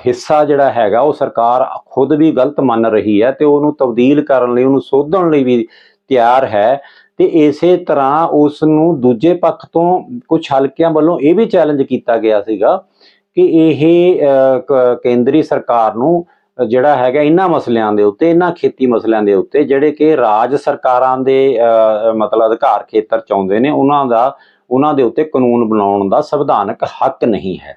Speaker 1: ਹਿੱਸਾ ਜਿਹੜਾ ਹੈਗਾ ਉਹ ਸਰਕਾਰ ਖੁਦ ਵੀ ਗਲਤ ਮੰਨ ਰਹੀ ਹੈ ਤੇ ਉਹਨੂੰ ਤਬਦੀਲ ਕਰਨ ਲਈ, ਉਹਨੂੰ ਸੋਧਣ ਲਈ ਵੀ ਤਿਆਰ ਹੈ ਤੇ ਇਸੇ ਤਰ੍ਹਾਂ ਉਸ ਨੂੰ ਦੂਜੇ ਪੱਖ ਤੋਂ ਕੁਝ ਹਲਕਿਆਂ ਵੱਲੋਂ ਇਹ ਵੀ ਚੈਲੰਜ ਕੀਤਾ ਗਿਆ ਸੀਗਾ ਕਿ ਇਹ ਕ- ਕੇਂਦਰੀ ਸਰਕਾਰ ਨੂੰ ਜਿਹੜਾ ਹੈਗਾ ਇਹਨਾਂ ਮਸਲਿਆਂ ਦੇ ਉੱਤੇ ਇਹਨਾਂ ਖੇਤੀ ਮਸਲਿਆਂ ਦੇ ਉੱਤੇ ਜਿਹੜੇ ਕਿ ਰਾਜ ਸਰਕਾਰਾਂ ਦੇ ਮਤਲਬ ਅਧਿਕਾਰ ਖੇਤਰ ਚ ਆਉਂਦੇ ਨੇ ਉਹਨਾਂ ਦਾ ਉਹਨਾਂ ਦੇ ਉੱਤੇ ਕਾਨੂੰਨ ਬਣਾਉਣ ਦਾ ਸੰਵਿਧਾਨਕ ਹੱਕ ਨਹੀਂ ਹੈ।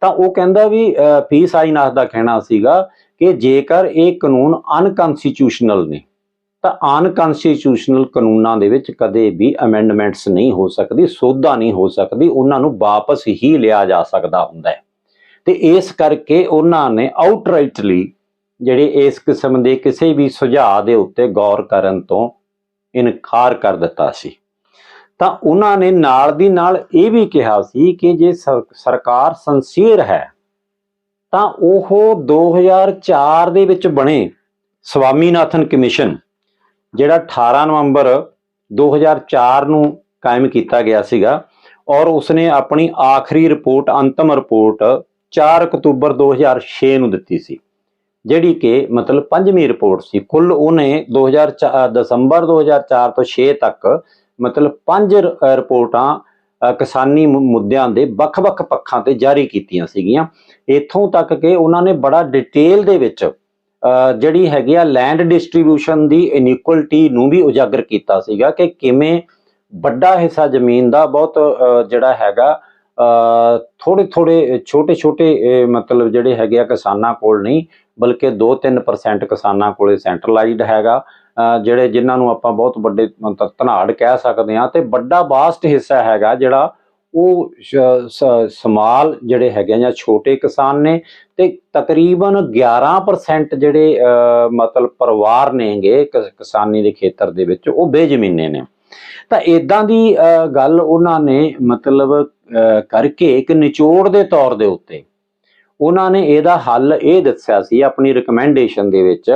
Speaker 1: ਤਾਂ ਉਹ ਕਹਿੰਦਾ ਵੀ ਅ, ਪੀ ਸਾਈਨਾਥ ਦਾ ਕਹਿਣਾ ਸੀਗਾ ਕਿ ਜੇਕਰ ਇਹ ਕਾਨੂੰਨ ਅਨਕਨਸਟੀਟਿਊਸ਼ਨਲ ਨੇ ਤਾਂ ਅਨਕਨਸਟੀਟਿਊਸ਼ਨਲ ਕਾਨੂੰਨਾਂ ਦੇ ਵਿੱਚ ਕਦੇ ਵੀ ਅਮੈਂਡਮੈਂਟਸ ਨਹੀਂ ਹੋ ਸਕਦੀ, ਸੋਧਾ ਨਹੀਂ ਹੋ ਸਕਦੀ, ਉਹਨਾਂ ਨੂੰ ਵਾਪਸ ਹੀ ਲਿਆ ਜਾ ਸਕਦਾ ਹੁੰਦਾ ਹੈ। ਤੇ ਇਸ ਕਰਕੇ ਉਹਨਾਂ ਨੇ ਆਊਟਰਾਈਟਲੀ ਜਿਹੜੇ ਇਸ ਕਿਸਮ ਦੇ ਕਿਸੇ ਵੀ ਸੁਝਾਅ ਦੇ ਉੱਤੇ ਗੌਰ ਕਰਨ ਤੋਂ ਇਨਕਾਰ ਕਰ ਦਿੱਤਾ ਸੀ। ਤਾਂ ਉਹਨਾਂ ਨੇ ਨਾਲ ਦੀ ਨਾਲ ਇਹ ਵੀ ਕਿਹਾ ਸੀ ਕਿ ਜੇ ਸਰ- ਸਰਕਾਰ ਸੰਸੀਅਰ ਹੈ, ਤਾਂ ਉਹ 2004 ਦੇ ਵਿੱਚ ਬਣੇ ਸਵਾਮੀਨਾਥਨ ਕਮਿਸ਼ਨ ਜਿਹੜਾ 18 ਨਵੰਬਰ 2004 ਨੂੰ ਕਾਇਮ ਕੀਤਾ ਗਿਆ ਸੀਗਾ ਔਰ ਉਸਨੇ ਆਪਣੀ ਆਖਰੀ ਰਿਪੋਰਟ, ਅੰਤਮ ਰਿਪੋਰਟ 4 ਅਕਤੂਬਰ 2006 ਨੂੰ ਦਿੱਤੀ ਸੀ, ਜਿਹੜੀ ਕਿ ਮਤਲਬ ਪੰਜਵੀਂ ਰਿਪੋਰਟ ਸੀ। ਕੁੱਲ ਉਹਨੇ 2004 ਦਸੰਬਰ 2004 ਤੋਂ 6 ਤੱਕ ਮਤਲਬ ਪੰਜ ਰਿਪੋਰਟਾਂ ਕਿਸਾਨੀ ਮੁ- ਮੁੱਦਿਆਂ ਦੇ ਵੱਖ-ਵੱਖ ਪੱਖਾਂ ਤੇ ਜਾਰੀ ਕੀਤੀਆਂ ਸੀਗੀਆਂ। ਇੱਥੋਂ ਤੱਕ ਕਿ ਉਹਨਾਂ ਨੇ ਬੜਾ ਡਿਟੇਲ ਦੇ ਵਿੱਚ ਜਿਹੜੀ ਹੈਗੀ ਆ ਲੈਂਡ ਡਿਸਟ੍ਰੀਬਿਊਸ਼ਨ ਦੀ ਇਨਇਕੁਅਲਿਟੀ ਨੂੰ ਵੀ ਉਜਾਗਰ ਕੀਤਾ ਸੀਗਾ ਕਿ ਕਿਵੇਂ ਵੱਡਾ ਹਿੱਸਾ ਜ਼ਮੀਨ ਦਾ ਬਹੁਤ ਜਿਹੜਾ ਹੈਗਾ ਥੋੜੇ ਥੋੜੇ ਛੋਟੇ ਛੋਟੇ ਮਤਲਬ ਜਿਹੜੇ ਹੈਗੇ ਆ ਕਿਸਾਨਾਂ ਕੋਲ ਨਹੀਂ, ਬਲਕਿ 2-3% ਕਿਸਾਨਾਂ ਕੋਲੇ ਸੈਂਟਰਲਾਈਜ਼ਡ ਹੈਗਾ ਜਿਹੜੇ ਜਿਨ੍ਹਾਂ ਨੂੰ ਆਪਾਂ ਬਹੁਤ ਵੱਡੇ ਮਤਲਬ ਧਨਾੜ ਕਹਿ ਸਕਦੇ ਹਾਂ, ਤੇ ਵੱਡਾ ਵਾਸਟ ਹਿੱਸਾ ਹੈਗਾ ਜਿਹੜਾ ਉਹ ਸਮਾਲ ਜਿਹੜੇ ਹੈਗੇ ਆ ਜਾਂ ਛੋਟੇ ਕਿਸਾਨ ਨੇ ਤੇ ਤਕਰੀਬਨ 11% ਜਿਹੜੇ ਮਤਲਬ ਪਰਿਵਾਰ ਨੇਗੇ ਕਿਸ- ਕਿਸਾਨੀ ਦੇ ਖੇਤਰ ਦੇ ਵਿੱਚ ਉਹ ਬੇਜ਼ਮੀਨੇ ਨੇ। ਤਾਂ ਇਦਾਂ ਦੀ ਗੱਲ ਉਹਨਾਂ ਨੇ ਮਤਲਬ ਕਰਕੇ ਇੱਕ ਨਿਚੋੜ ਦੇ ਤੌਰ ਦੇ ਉੱਤੇ ਉਹਨਾਂ ਨੇ ਇਹਦਾ ਹੱਲ ਇਹ ਦੱਸਿਆ ਸੀ ਆਪਣੀ ਰეკਮੈਂਡੇਸ਼ਨ ਦੇ ਵਿੱਚ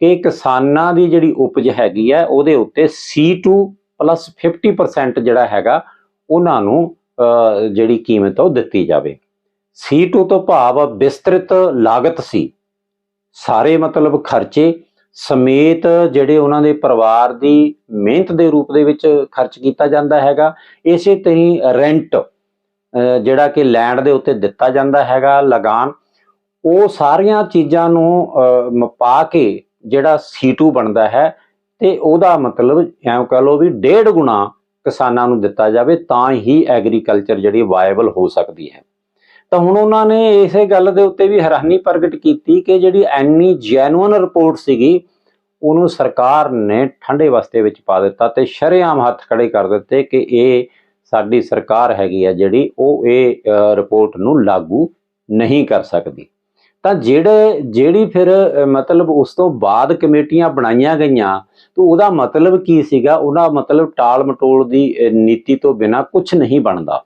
Speaker 1: ਕਿ ਕਿਸਾਨਾਂ ਦੀ ਜਿਹੜੀ ਉਪਜ ਹੈਗੀ ਹੈ ਉਹਦੇ ਉੱਤੇ C2 50% ਜਿਹੜਾ ਹੈਗਾ ਉਹਨਾਂ ਨੂੰ ਅ, ਜਿਹੜੀ ਕੀਮਤ ਉਹ ਦਿੱਤੀ ਜਾਵੇ। C2 ਤੋਂ ਭਾਵ ਵਿਸਤ੍ਰਿਤ ਲਾਗਤ ਸੀ। ਸਾਰੇ ਮਤਲਬ ਖਰਚੇ ਸਮੇਤ ਜਿਹੜੇ ਉਹਨਾਂ ਦੇ ਪਰਿਵਾਰ ਦੀ ਮਿਹਨਤ ਦੇ ਰੂਪ ਦੇ ਵਿੱਚ ਖਰਚ ਕੀਤਾ ਜਾਂਦਾ ਹੈਗਾ। ਇਸੇ ਤਰ੍ਹਾਂ ਰੈਂਟ ਜਿਹੜਾ ਕਿ ਲੈਂਡ ਦੇ ਉੱਤੇ ਦਿੱਤਾ ਜਾਂਦਾ ਹੈਗਾ ਲਗਾਨ ਉਹ ਸਾਰੀਆਂ ਚੀਜ਼ਾਂ ਨੂੰ ਅ, ਪਾ ਕੇ ਜਿਹੜਾ C2 ਬਣਦਾ ਹੈ ਤੇ ਉਹਦਾ ਮਤਲਬ ਐਂ ਕਹ ਲਓ ਵੀ ਡੇਢ ਗੁਣਾ ਕਿਸਾਨਾਂ ਨੂੰ ਦਿੱਤਾ ਜਾਵੇ, ਤਾਂ ਹੀ ਐਗਰੀਕਲਚਰ ਜਿਹੜੀ ਵਾਇਬਲ ਹੋ ਸਕਦੀ ਹੈ। ਤਾਂ ਹੁਣ ਉਹਨਾਂ ਨੇ ਇਸੇ ਗੱਲ ਦੇ ਉੱਤੇ ਵੀ ਹੈਰਾਨੀ ਪ੍ਰਗਟ ਕੀਤੀ ਕਿ ਜਿਹੜੀ ਐਨੀ ਜੈਨੂਇਨ ਰਿਪੋਰਟ ਸੀਗੀ, ਉਹਨੂੰ ਸਰਕਾਰ ਨੇ ਠੰਡੇ ਵਸਤੇ ਵਿੱਚ ਪਾ ਦਿੱਤਾ ਤੇ ਸ਼ਰੇਆਮ ਹੱਥ ਖੜੇ ਕਰ ਦਿੱਤੇ ਕਿ ਇਹ ਸਾਡੀ ਸਰਕਾਰ ਹੈਗੀ ਆ ਜਿਹੜੀ ਉਹ ਇਹ ਰਿਪੋਰਟ ਨੂੰ ਲਾਗੂ ਨਹੀਂ ਕਰ ਸਕਦੀ। ਤਾਂ ਜਿਹੜੇ, ਜਿਹੜੀ ਫਿਰ ਮਤਲਬ ਉਸ ਤੋਂ ਬਾਅਦ ਕਮੇਟੀਆਂ ਬਣਾਈਆਂ ਗਈਆਂ, ਤਾਂ ਉਹਦਾ ਮਤਲਬ ਕੀ ਸੀਗਾ? ਉਹਦਾ ਮਤਲਬ ਟਾਲ ਮਟੋਲ ਦੀ ਨੀਤੀ ਤੋਂ ਬਿਨਾ ਕੁਝ ਨਹੀਂ ਬਣਦਾ।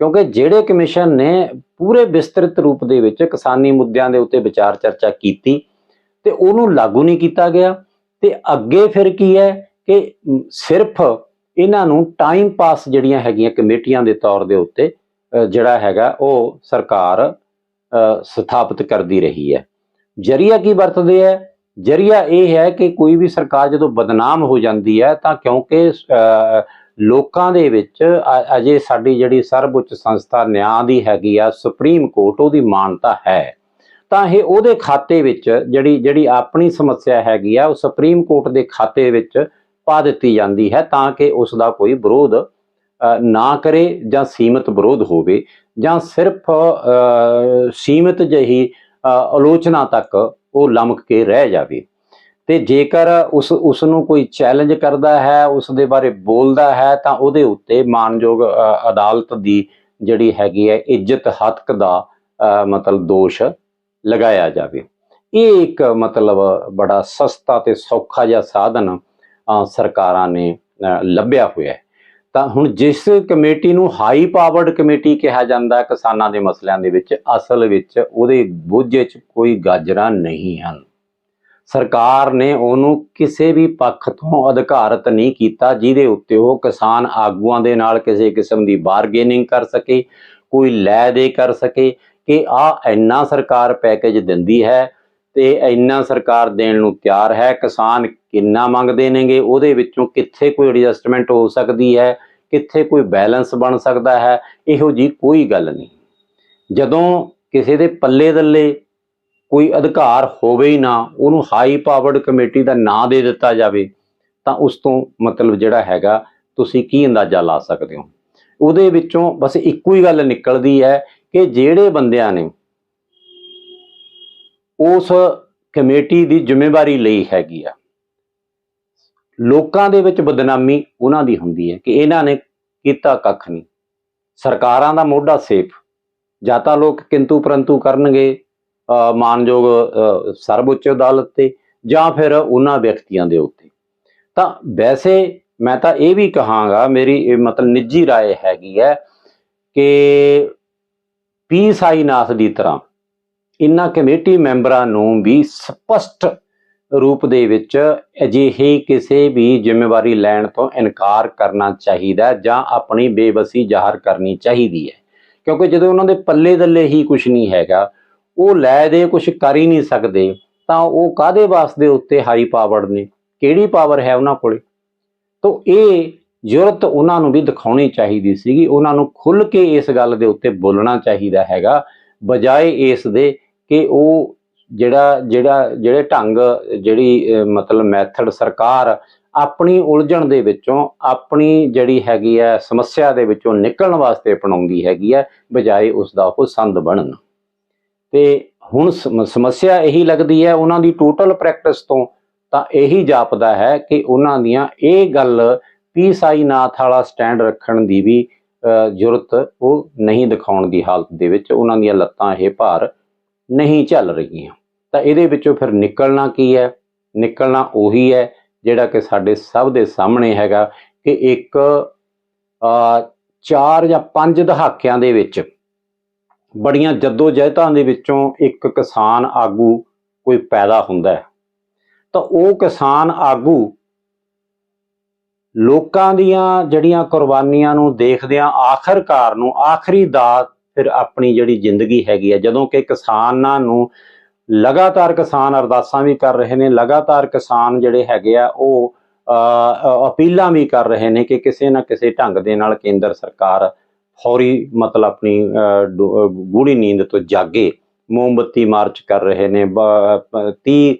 Speaker 1: ਕਿਉਂਕਿ ਜਿਹੜੇ ਕਮਿਸ਼ਨ ਨੇ ਪੂਰੇ ਵਿਸਤ੍ਰਿਤ ਰੂਪ ਦੇ ਵਿੱਚ ਕਿਸਾਨੀ ਮੁੱਦਿਆਂ ਦੇ ਉੱਤੇ ਵਿਚਾਰ ਚਰਚਾ ਕੀਤੀ, ਤੇ ਉਹਨੂੰ ਲਾਗੂ ਨਹੀਂ ਕੀਤਾ ਗਿਆ। ਤੇ ਅੱਗੇ ਫਿਰ ਕੀ ਹੈ ਕਿ ਸਿਰਫ ਇਹਨਾਂ ਨੂੰ ਟਾਈਮ ਪਾਸ ਜਿਹੜੀਆਂ ਹੈਗੀਆਂ ਕਮੇਟੀਆਂ ਦੇ ਤੌਰ ਦੇ ਉੱਤੇ ਜਿਹੜਾ ਹੈਗਾ ਉਹ ਸਰਕਾਰ ਸਥਾਪਿਤ ਕਰਦੀ ਰਹੀ ਹੈ। ਜਰੀਆ ਕੀ ਵਰਤਦੇ ਹੈ? ਜਰੀਆ ਇਹ ਹੈ ਕਿ ਕੋਈ ਵੀ ਸਰਕਾਰ ਜਦੋਂ ਬਦਨਾਮ ਹੋ ਜਾਂਦੀ ਹੈ ਤਾਂ ਕਿਉਂਕਿ ਲੋਕਾਂ ਦੇ ਵਿੱਚ ਅਜੇ ਸਾਡੀ ਜਿਹੜੀ ਸਰਵਉੱਚ ਸੰਸਥਾ ਨਿਆਂ ਦੀ ਹੈਗੀ ਆ, ਸੁਪਰੀਮ ਕੋਰਟ, ਉਹਦੀ ਮਾਨਤਾ ਹੈ। ਤਾਂ ਇਹ ਉਹਦੇ ਖਾਤੇ ਵਿੱਚ ਜਿਹੜੀ ਜਿਹੜੀ ਆਪਣੀ ਸਮੱਸਿਆ ਹੈਗੀ ਆ, ਉਹ ਸੁਪਰੀਮ ਕੋਰਟ ਦੇ ਖਾਤੇ ਵਿੱਚ ਪਾ ਦਿੱਤੀ ਜਾਂਦੀ ਹੈ ਤਾਂ ਕਿ ਉਸ ਦਾ ਕੋਈ ਵਿਰੋਧ ਨਾ ਕਰੇ ਜਾਂ ਸੀਮਤ ਵਿਰੋਧ ਹੋਵੇ ਜਾਂ ਸਿਰਫ ਅ, ਸੀਮਿਤ ਜਿਹੀ ਆਲੋਚਨਾ ਤੱਕ ਉਹ ਲਮਕ ਕੇ ਰਹਿ ਜਾਵੇ। ਤੇ ਜੇਕਰ ਉਸ ਉਸ ਨੂੰ ਕੋਈ ਚੈਲੰਜ ਕਰਦਾ ਹੈ ਉਸ ਦੇ ਬਾਰੇ ਬੋਲਦਾ ਹੈ ਤਾਂ ਉਹਦੇ ਉੱਤੇ ਮਾਨਯੋਗ ਅਦਾਲਤ ਦੀ ਜਿਹੜੀ ਹੈਗੀ ਹੈ ਇੱਜ਼ਤ ਹੱਕ ਦਾ ਮਤਲਬ ਦੋਸ਼ ਲਗਾਇਆ ਜਾਵੇ। ਇਹ ਇੱਕ ਮਤਲਬ ਬੜਾ ਸਸਤਾ ਤੇ ਸੌਖਾ ਜਿਹਾ ਸਾਧਨ ਸਰਕਾਰਾਂ ਨੇ ਲੱਭਿਆ ਹੋਇਆ ਹੈ। ਤਾਂ ਹੁਣ ਜਿਸ ਕਮੇਟੀ ਨੂੰ ਹਾਈ ਪਾਵਰਡ ਕਮੇਟੀ ਕਿਹਾ ਜਾਂਦਾ ਕਿਸਾਨਾਂ ਦੇ ਮਸਲਿਆਂ ਦੇ ਵਿੱਚ, ਅਸਲ ਵਿੱਚ ਉਹਦੇ ਬੋਝੇ 'ਚ ਕੋਈ ਗਾਜਰਾਂ ਨਹੀਂ ਹਨ। ਸਰਕਾਰ ਨੇ ਉਹਨੂੰ ਕਿਸੇ ਵੀ ਪੱਖ ਤੋਂ ਅਧਿਕਾਰਤ ਨਹੀਂ ਕੀਤਾ, ਜਿਹਦੇ ਉੱਤੇ ਉਹ ਕਿਸਾਨ ਆਗੂਆਂ ਦੇ ਨਾਲ ਕਿਸੇ ਕਿਸਮ ਦੀ ਬਾਰਗੇਨਿੰਗ ਕਰ ਸਕੇ, ਕੋਈ ਲੈ ਦੇ ਕਰ ਸਕੇ ਕਿ ਆ ਇੰਨਾ ਸਰਕਾਰ ਪੈਕੇਜ ਦਿੰਦੀ ਹੈ ਤੇ ਇੰਨਾ ਸਰਕਾਰ ਦੇਣ ਨੂੰ ਤਿਆਰ ਹੈ, ਕਿਸਾਨ ਕਿੰਨਾ ਮੰਗਦੇ ਨੇਗੇ, ਉਹਦੇ ਵਿੱਚੋਂ ਕਿੱਥੇ ਕੋਈ ਐਡਜਸਟਮੈਂਟ ਹੋ ਸਕਦੀ ਹੈ, ਕਿੱਥੇ ਕੋਈ ਬੈਲੈਂਸ ਬਣ ਸਕਦਾ ਹੈ, ਇਹੋ ਜੀ ਕੋਈ ਗੱਲ ਨਹੀਂ। ਜਦੋਂ ਕਿਸੇ ਦੇ ਪੱਲੇ ਦੱਲੇ ਕੋਈ ਅਧਿਕਾਰ ਹੋਵੇ ਹੀ ਨਾ, ਉਹਨੂੰ ਹਾਈ ਪਾਵਰਡ ਕਮੇਟੀ ਦਾ ਨਾਂ ਦੇ ਦਿੱਤਾ ਜਾਵੇ, ਤਾਂ ਉਸ ਤੋਂ ਮਤਲਬ ਜਿਹੜਾ ਹੈਗਾ, ਤੁਸੀਂ ਕੀ ਅੰਦਾਜ਼ਾ ਲਾ ਸਕਦੇ ਹੋ? ਉਹਦੇ ਵਿੱਚੋਂ ਬਸ ਇੱਕੋ ਹੀ ਗੱਲ ਨਿਕਲਦੀ ਹੈ ਕਿ ਜਿਹੜੇ ਬੰਦਿਆਂ ਨੇ ਉਸ ਕਮੇਟੀ ਦੀ ਜ਼ਿੰਮੇਵਾਰੀ ਲਈ ਹੈਗੀ ਆ ਲੋਕਾਂ ਦੇ ਵਿੱਚ ਬਦਨਾਮੀ ਉਹਨਾਂ ਦੀ ਹੁੰਦੀ ਹੈ ਕਿ ਇਹਨਾਂ ਨੇ ਕੀਤਾ ਕੱਖ ਨਹੀਂ ਸਰਕਾਰਾਂ ਦਾ ਮੋਢਾ ਸੇਫ ਜਾਂ ਤਾਂ ਲੋਕ ਕਿੰਤੂ ਪਰੰਤੂ ਕਰਨਗੇ ਅ, ਮਾਨਯੋਗ ਅ, ਸਰਵਉੱਚ ਅਦਾਲਤ ਤੇ ਜਾਂ ਫਿਰ ਉਹਨਾਂ ਵਿਅਕਤੀਆਂ ਦੇ ਉੱਤੇ ਤਾਂ ਵੈਸੇ ਮੈਂ ਤਾਂ ਇਹ ਵੀ ਕਹਾਂਗਾ ਮੇਰੀ ਇਹ ਮਤਲਬ ਨਿੱਜੀ رائے ਹੈਗੀ ਹੈ ਕਿ ਪੀ ਸਾਈਨਾਥ ਦੀ ਤਰ੍ਹਾਂ ਇਨ੍ਹਾਂ ਕਮੇਟੀ ਮੈਂਬਰਾਂ ਨੂੰ ਵੀ ਸਪਸ਼ਟ ਰੂਪ ਦੇ ਵਿੱਚ ਅਜਿਹੇ ਕਿਸੇ ਵੀ ਜ਼ਿੰਮੇਵਾਰੀ ਲੈਣ ਤੋਂ ਇਨਕਾਰ ਕਰਨਾ ਚਾਹੀਦਾ ਜਾਂ ਆਪਣੀ ਬੇਬਸੀ ਜ਼ਾਹਰ ਕਰਨੀ ਚਾਹੀਦੀ ਹੈ। ਕਿਉਂਕਿ ਜਦੋਂ ਉਹਨਾਂ ਦੇ ਪੱਲੇ ਦੱਲੇ ਹੀ ਕੁਝ ਨਹੀਂ ਹੈਗਾ, ਉਹ ਲੈ ਦੇ ਕੁਝ ਕਰ ਹੀ ਨਹੀਂ ਸਕਦੇ, ਤਾਂ ਉਹ ਕਾਦੇ ਵਾਸਤੇ ਉੱਤੇ ਹਾਈ ਪਾਵਰ ਨੇ? ਕਿਹੜੀ ਪਾਵਰ ਹੈ ਉਹਨਾਂ ਕੋਲੇ? ਤਾਂ ਇਹ ਜ਼ਰੂਰਤ ਉਹਨਾਂ ਨੂੰ ਵੀ ਦਿਖਾਉਣੀ ਚਾਹੀਦੀ ਸੀਗੀ, ਉਹਨਾਂ ਨੂੰ ਖੁੱਲ ਕੇ ਇਸ ਗੱਲ ਦੇ ਉੱਤੇ ਬੋਲਣਾ ਚਾਹੀਦਾ ਹੈਗਾ, ਬਜਾਏ ਇਸ ਦੇ ਕਿ ਉਹ ਜਿਹੜਾ ਜਿਹੜਾ, ਜਿਹੜੇ ਢੰਗ, ਜਿਹੜੀ ਮਤਲਬ ਮੈਥਡ ਸਰਕਾਰ ਆਪਣੀ ਉਲਝਣ ਦੇ ਵਿੱਚੋਂ ਆਪਣੀ ਜਿਹੜੀ ਹੈਗੀ ਹੈ ਸਮੱਸਿਆ ਦੇ ਵਿੱਚੋਂ ਨਿਕਲਣ ਵਾਸਤੇ ਅਪਣਾਉਂਦੀ ਹੈਗੀ ਹੈ, ਬਜਾਏ ਉਸ ਦਾ ਉਹ ਸੰਦ ਬਣਨ। ਤੇ ਹੁਣ ਸਮ- ਸਮੱਸਿਆ ਇਹੀ ਲੱਗਦੀ ਹੈ ਉਹਨਾਂ ਦੀ ਟੋਟਲ ਪ੍ਰੈਕਟਿਸ ਤੋਂ, ਤਾਂ ਇਹੀ ਜਾਪਦਾ ਹੈ ਕਿ ਉਹਨਾਂ ਦੀਆਂ ਇਹ ਗੱਲ ਪੀ ਸਾਈ ਨਾਥ ਵਾਲਾ ਸਟੈਂਡ ਰੱਖਣ ਦੀ ਵੀ ਜ਼ਰੂਰਤ ਉਹ ਨਹੀਂ ਦਿਖਾਉਣ ਦੀ ਹਾਲਤ ਦੇ ਵਿੱਚ ਉਹਨਾਂ ਦੀਆਂ ਲੱਤਾਂ ਇਹ ਭਾਰ ਨਹੀਂ ਚੱਲ ਰਹੀਆਂ। ਤਾਂ ਇਹਦੇ ਵਿੱਚੋਂ ਫਿਰ ਨਿਕਲਣਾ ਕੀ ਹੈ? ਨਿਕਲਣਾ ਉਹੀ ਹੈ ਜਿਹੜਾ ਕਿ ਸਾਡੇ ਸਭ ਦੇ ਸਾਹਮਣੇ ਹੈਗਾ ਕਿ ਇੱਕ ਚਾਰ ਜਾਂ ਪੰਜ ਦਹਾਕਿਆਂ ਦੇ ਵਿੱਚ ਬੜੀਆਂ ਜੱਦੋ ਜਹਿਦਾਂ ਦੇ ਵਿੱਚੋਂ ਇੱਕ ਕਿਸਾਨ ਆਗੂ ਕੋਈ ਪੈਦਾ ਹੁੰਦਾ ਹੈ। ਤਾਂ ਉਹ ਕਿਸਾਨ ਆਗੂ ਲੋਕਾਂ ਦੀਆਂ ਜਿਹੜੀਆਂ ਕੁਰਬਾਨੀਆਂ ਨੂੰ ਦੇਖਦਿਆਂ ਆਖਰਕਾਰ ਨੂੰ ਆਖਰੀ ਦਾਤ ਫਿਰ ਆਪਣੀ ਜਿਹੜੀ ਜ਼ਿੰਦਗੀ ਹੈਗੀ ਆ ਜਦੋਂ ਕਿ ਕਿਸਾਨਾਂ ਨੂੰ ਲਗਾਤਾਰ ਕਿਸਾਨ ਅਰਦਾਸਾਂ ਵੀ ਕਰ ਰਹੇ ਨੇ ਲਗਾਤਾਰ ਕਿਸਾਨ ਜਿਹੜੇ ਹੈਗੇ ਆ ਉਹ ਅਪੀਲਾਂ ਵੀ ਕਰ ਰਹੇ ਨੇ ਕਿ ਕਿਸੇ ਨਾ ਕਿਸੇ ਢੰਗ ਦੇ ਨਾਲ ਕੇਂਦਰ ਸਰਕਾਰ ਫੌਰੀ ਮਤਲਬ ਆਪਣੀ ਅ, ਗੂੜੀ ਨੀਂਦ ਤੋਂ ਜਾਗੇ। ਮੋਮਬੱਤੀ ਮਾਰਚ ਕਰ ਰਹੇ ਨੇ 30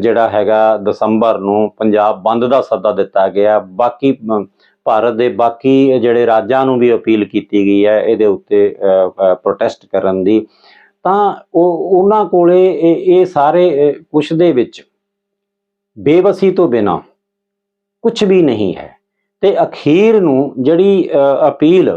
Speaker 1: ਜਿਹੜਾ ਹੈਗਾ ਦਸੰਬਰ ਨੂੰ ਪੰਜਾਬ ਬੰਦ ਦਾ ਸੱਦਾ ਦਿੱਤਾ ਗਿਆ ਬਾਕੀ ਭਾਰਤ ਦੇ ਬਾਕੀ ਜਿਹੜੇ ਰਾਜਾਂ ਨੂੰ ਵੀ ਅਪੀਲ ਕੀਤੀ ਗਈ ਹੈ, ਇਹਦੇ ਉੱਤੇ ਪ੍ਰੋਟੈਸਟ ਕਰਨ ਦੀ। ਤਾਂ ਉਹ, ਉਹਨਾਂ ਕੋਲੇ ਇਹ ਸਾਰੇ ਕੁਛ ਦੇ ਵਿੱਚ ਬੇਵਸੀ ਤੋਂ ਬਿਨਾ ਕੁਝ ਵੀ ਨਹੀਂ ਹੈ। ਤੇ ਅਖੀਰ ਨੂੰ ਜਿਹੜੀ ਅਪੀਲ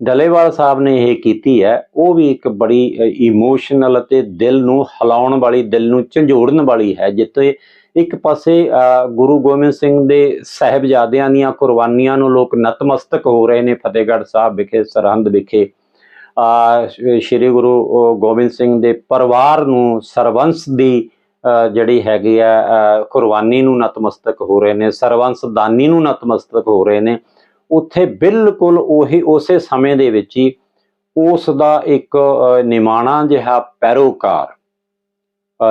Speaker 1: ਡਲੇਵਾਲ ਸਾਹਿਬ ਨੇ ਇਹ ਕੀਤੀ ਹੈ, ਉਹ ਵੀ ਇੱਕ ਬੜੀ ਇਮੋਸ਼ਨਲ ਅਤੇ ਦਿਲ ਨੂੰ ਹਿਲਾਉਣ ਵਾਲੀ, ਦਿਲ ਨੂੰ ਝੰਜੋੜਨ ਵਾਲੀ ਹੈ, ਜਿੱਥੇ ਇੱਕ ਪਾਸੇ ਗੁਰੂ ਗੋਬਿੰਦ ਸਿੰਘ ਦੇ ਸਹਿਬਜ਼ਾਦਿਆਂ ਦੀਆਂ ਕੁਰਬਾਨੀਆਂ ਨੂੰ ਲੋਕ ਨਤਮਸਤਕ ਹੋ ਰਹੇ ਨੇ ਫਤਿਹਗੜ੍ਹ ਸਾਹਿਬ ਵਿਖੇ, ਸਰਹੰਦ ਵਿਖੇ। ਸ਼੍ਰੀ ਗੁਰੂ ਗੋਬਿੰਦ ਸਿੰਘ ਦੇ ਪਰਿਵਾਰ ਨੂੰ ਸਰਵੰਸ ਦੀ ਜਿਹੜੀ ਹੈਗੀ ਆ ਕੁਰਬਾਨੀ ਨੂੰ ਨਤਮਸਤਕ ਹੋ ਰਹੇ ਨੇ ਸਰਵੰਸ ਦਾਨੀ ਨੂੰ ਨਤਮਸਤਕ ਹੋ ਰਹੇ ਨੇ। ਉੱਥੇ ਬਿਲਕੁਲ ਉਹੀ, ਉਸੇ ਸਮੇਂ ਦੇ ਵਿੱਚ ਹੀ ਉਸ ਦਾ ਇੱਕ ਨਿਮਾਣਾ ਜਿਹਾ ਪੈਰੋਕਾਰ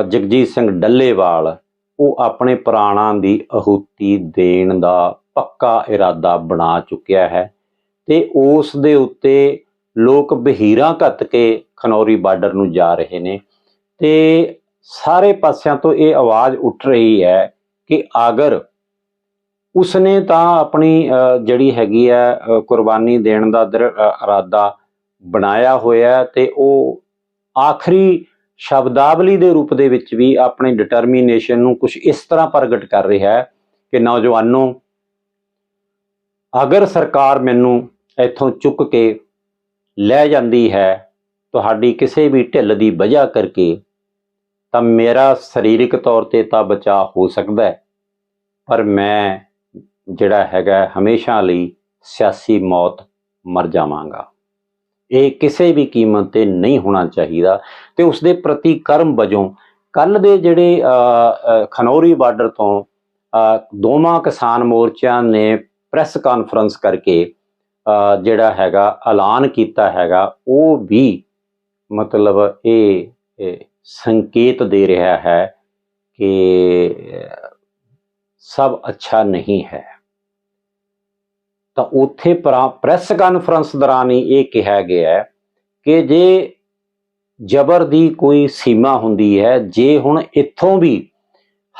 Speaker 1: ਜਗਜੀਤ ਸਿੰਘ ਡੱਲੇਵਾਲ ਉਹ ਆਪਣੇ ਪ੍ਰਾਣਾਂ ਦੀ ਆਹੂਤੀ ਦੇਣ ਦਾ ਪੱਕਾ ਇਰਾਦਾ ਬਣਾ ਚੁੱਕਿਆ ਹੈ ਤੇ ਉਸ ਦੇ ਉੱਤੇ ਲੋਕ ਬਹੀਰਾਂ ਘੱਤ ਕੇ ਖਨੌਰੀ ਬਾਰਡਰ ਨੂੰ ਜਾ ਰਹੇ ਨੇ ਤੇ ਸਾਰੇ ਪਾਸਿਆਂ ਤੋਂ ਇਹ ਆਵਾਜ਼ ਉੱਠ ਰਹੀ ਹੈ ਕਿ ਅਗਰ ਉਸਨੇ ਤਾਂ ਆਪਣੀ ਜਿਹੜੀ ਹੈਗੀ ਹੈ ਕੁਰਬਾਨੀ ਦੇਣ ਦਾ ਦਰ- ਇਰਾਦਾ ਬਣਾਇਆ ਹੋਇਆ ਤੇ ਉਹ ਆਖਰੀ ਸ਼ਬਦਾਵਲੀ ਦੇ ਰੂਪ ਦੇ ਵਿੱਚ ਵੀ ਆਪਣੀ ਡਿਟਰਮੀਨੇਸ਼ਨ ਨੂੰ ਕੁਝ ਇਸ ਤਰ੍ਹਾਂ ਪ੍ਰਗਟ ਕਰ ਰਿਹਾ ਹੈ ਕਿ ਨੌਜਵਾਨੋ, ਅਗਰ ਸਰਕਾਰ ਮੈਨੂੰ ਇੱਥੋਂ ਚੁੱਕ ਕੇ ਲੈ ਜਾਂਦੀ ਹੈ ਤੁਹਾਡੀ ਕਿਸੇ ਵੀ ਢਿੱਲ ਦੀ ਵਜ੍ਹਾ ਕਰਕੇ, ਤਾਂ ਮੇਰਾ ਸਰੀਰਕ ਤੌਰ ਤੇ ਤਾਂ ਬਚਾਅ ਹੋ ਸਕਦਾ ਹੈ। ਪਰ ਮੈਂ ਜਿਹੜਾ ਹੈਗਾ ਹਮੇਸ਼ਾ ਲਈ ਸਿਆਸੀ ਮੌਤ ਮਰ ਜਾਵਾਂਗਾ। ਇਹ ਕਿਸੇ ਵੀ ਕੀਮਤ ਤੇ ਨਹੀਂ ਹੋਣਾ ਚਾਹੀਦਾ। ਤੇ ਉਸ ਦੇ ਪ੍ਰਤੀ ਕਰਮ ਵਜੋਂ ਕੱਲ ਦੇ ਜਿਹੜੇ ਖਨੌਰੀ ਬਾਰਡਰ ਤੋਂ ਦੋਵਾਂ ਕਿਸਾਨ ਮੋਰਚਿਆਂ ਨੇ ਪ੍ਰੈਸ ਕਾਨਫਰੰਸ ਕਰਕੇ ਜਿਹੜਾ ਹੈਗਾ ਐਲਾਨ ਕੀਤਾ ਹੈਗਾ, ਉਹ ਵੀ ਮਤਲਬ ਇਹ ਸੰਕੇਤ ਦੇ ਰਿਹਾ ਹੈ ਕਿ ਸਭ ਅੱਛਾ ਨਹੀਂ ਹੈ। ਤਾਂ ਉੱਥੇ ਪ੍ਰਾ- ਪ੍ਰੈਸ ਕਾਨਫਰੰਸ ਦੌਰਾਨ ਹੀ ਇਹ ਕਿਹਾ ਗਿਆ ਹੈ ਕਿ ਜੇ ਜ਼ਬਰ ਦੀ ਕੋਈ ਸੀਮਾ ਹੁੰਦੀ ਹੈ। ਜੇ ਹੁਣ ਇੱਥੋਂ ਵੀ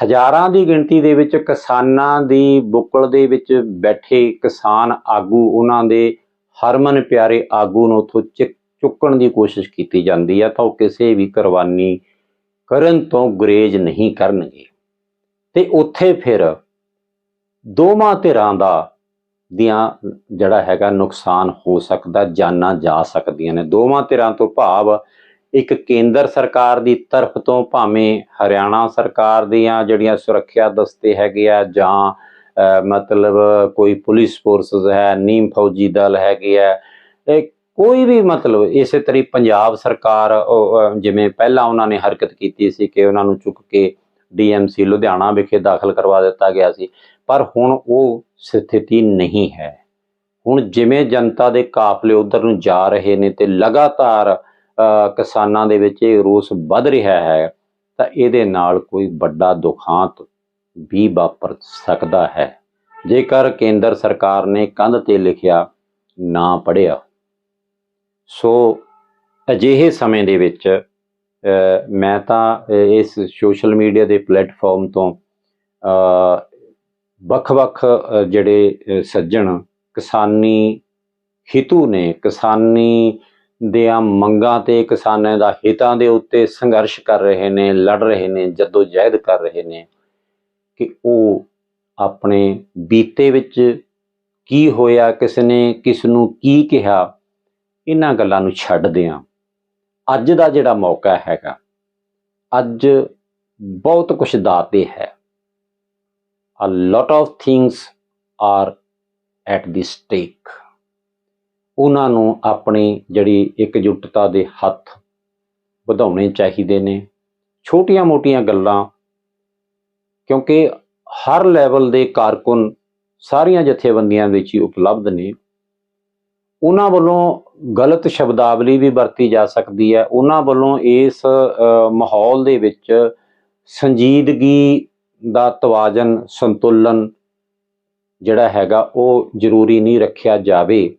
Speaker 1: ਹਜ਼ਾਰਾਂ ਦੀ ਗਿਣਤੀ ਦੇ ਵਿੱਚ ਕਿਸਾਨਾਂ ਦੀ ਬੁੱਕਲ ਦੇ ਵਿੱਚ ਬੈਠੇ ਕਿਸਾਨ ਆਗੂ, ਉਹਨਾਂ ਦੇ ਹਰਮਨ ਪਿਆਰੇ ਆਗੂ ਨੂੰ ਉੱਥੋਂ ਚੁੱਕ- ਚੁੱਕਣ ਦੀ ਕੋਸ਼ਿਸ਼ ਕੀਤੀ ਜਾਂਦੀ ਹੈ, ਤਾਂ ਉਹ ਕਿਸੇ ਵੀ ਕੁਰਬਾਨੀ ਕਰਨ ਤੋਂ ਗੁਰੇਜ਼ ਨਹੀਂ ਕਰਨਗੇ। ਤੇ ਉੱਥੇ ਫਿਰ ਦੋਵਾਂ ਧਿਰਾਂ ਦਾ ਦੀਆਂ ਜਿਹੜਾ ਹੈਗਾ ਨੁਕਸਾਨ ਹੋ ਸਕਦਾ, ਜਾਨਾਂ ਜਾ ਸਕਦੀਆਂ ਨੇ। ਦੋਵਾਂ ਧਿਰਾਂ ਤੋਂ ਭਾਵ ਇੱਕ ਕੇਂਦਰ ਸਰਕਾਰ ਦੀ ਤਰਫ ਤੋਂ ਭਾਵੇਂ ਹਰਿਆਣਾ ਸਰਕਾਰ ਦੀਆਂ ਜਿਹੜੀਆਂ ਸੁਰੱਖਿਆ ਦਸਤੇ ਹੈਗੇ ਆ ਜਾਂ ਮਤਲਬ ਕੋਈ ਪੁਲਿਸ ਫੋਰਸਸ ਹੈ, ਨੀਮ ਫੌਜੀ ਦਲ ਹੈਗੇ ਆ, ਇਹ ਕੋਈ ਵੀ ਮਤਲਬ ਇਸੇ ਤਰੀ ਪੰਜਾਬ ਸਰਕਾਰ ਜਿਵੇਂ ਪਹਿਲਾਂ ਉਹਨਾਂ ਨੇ ਹਰਕਤ ਕੀਤੀ ਸੀ ਕਿ ਉਹਨਾਂ ਨੂੰ ਚੁੱਕ ਕੇ ਡੀਐਮਸੀ ਲੁਧਿਆਣਾ ਵਿਖੇ ਦਾਖਲ ਕਰਵਾ ਦਿੱਤਾ ਗਿਆ ਸੀ, ਪਰ ਹੁਣ ਉਹ ਸਥਿਤੀ ਨਹੀਂ ਹੈ। ਹੁਣ ਜਿਵੇਂ ਜਨਤਾ ਦੇ ਕਾਫਲੇ ਉਧਰ ਨੂੰ ਜਾ ਰਹੇ ਨੇ ਤੇ ਲਗਾਤਾਰ ਕਿਸਾਨਾਂ ਦੇ ਵਿੱਚ ਇਹ ਰੋਸ ਵੱਧ ਰਿਹਾ ਹੈ, ਤਾਂ ਇਹਦੇ ਨਾਲ ਕੋਈ ਵੱਡਾ ਦੁਖਾਂਤ ਵੀ ਵਾਪਰ ਸਕਦਾ ਹੈ। ਜੇਕਰ ਕੇਂਦਰ ਸਰਕਾਰ ਨੇ ਕੰਧ ਤੇ ਲਿਖਿਆ ਨਾ ਪੜਿਆ ਸੋ ਅਜਿਹੇ ਸਮੇਂ ਦੇ ਵਿੱਚ ਮੈਂ ਤਾਂ ਇਸ ਸੋਸ਼ਲ ਮੀਡੀਆ ਦੇ ਪਲੇਟਫਾਰਮ ਤੋਂ ਵੱਖ-ਵੱਖ ਜਿਹੜੇ ਸੱਜਣ ਕਿਸਾਨੀ ਹਿਤੂ ਨੇ, ਕਿਸਾਨੀ ਦੀਆਂ ਮੰਗਾਂ ਤੇ ਕਿਸਾਨਾਂ ਦਾ ਹਿੱਤਾਂ ਦੇ ਉੱਤੇ ਸੰਘਰਸ਼ ਕਰ ਰਹੇ ਨੇ, ਲੜ ਰਹੇ ਨੇ ਜੱਦੋ ਜਹਿਦ ਕਰ ਰਹੇ ਨੇ ਕਿ ਉਹ ਆਪਣੇ ਬੀਤੇ ਵਿੱਚ ਕੀ ਹੋਇਆ ਕਿਸ ਨੇ ਕਿਸ ਨੂੰ ਕੀ ਕਿਹਾ, ਇਹਨਾਂ ਗੱਲਾਂ ਨੂੰ ਛੱਡਦੇ ਦਿਆਂ। ਅੱਜ ਦਾ ਜਿਹੜਾ ਮੌਕਾ ਹੈਗਾ, ਅੱਜ ਬਹੁਤ ਕੁਝ ਦਾਤੇ ਹੈ। A lot of things are at the stake ਉਹਨਾਂ ਨੂੰ ਆਪਣੀ ਜਿਹੜੀ ਇਕਜੁੱਟਤਾ ਦੇ ਹੱਥ ਵਧਾਉਣੇ ਚਾਹੀਦੇ ਨੇ। ਛੋਟੀਆਂ-ਮੋਟੀਆਂ ਗੱਲਾਂ, ਕਿਉਂਕਿ ਹਰ ਲੈਵਲ ਦੇ ਕਾਰਕੁਨ ਸਾਰੀਆਂ ਜਥੇਬੰਦੀਆਂ ਵਿੱਚ ਹੀ ਉਪਲਬਧ ਨੇ। ਉਹਨਾਂ ਵੱਲੋਂ ਗਲਤ ਸ਼ਬਦਾਵਲੀ ਵੀ ਵਰਤੀ ਜਾ ਸਕਦੀ ਹੈ। ਉਹਨਾਂ ਵੱਲੋਂ ਇਸ ਮਾਹੌਲ ਦੇ ਵਿੱਚ ਸੰਜੀਦਗੀ ਦਾ ਤਵਾਜ਼ਨ, ਸੰਤੁਲਨ ਜਿਹੜਾ ਹੈਗਾ ਉਹ ਜ਼ਰੂਰੀ ਨਹੀਂ ਰੱਖਿਆ ਜਾਵੇ।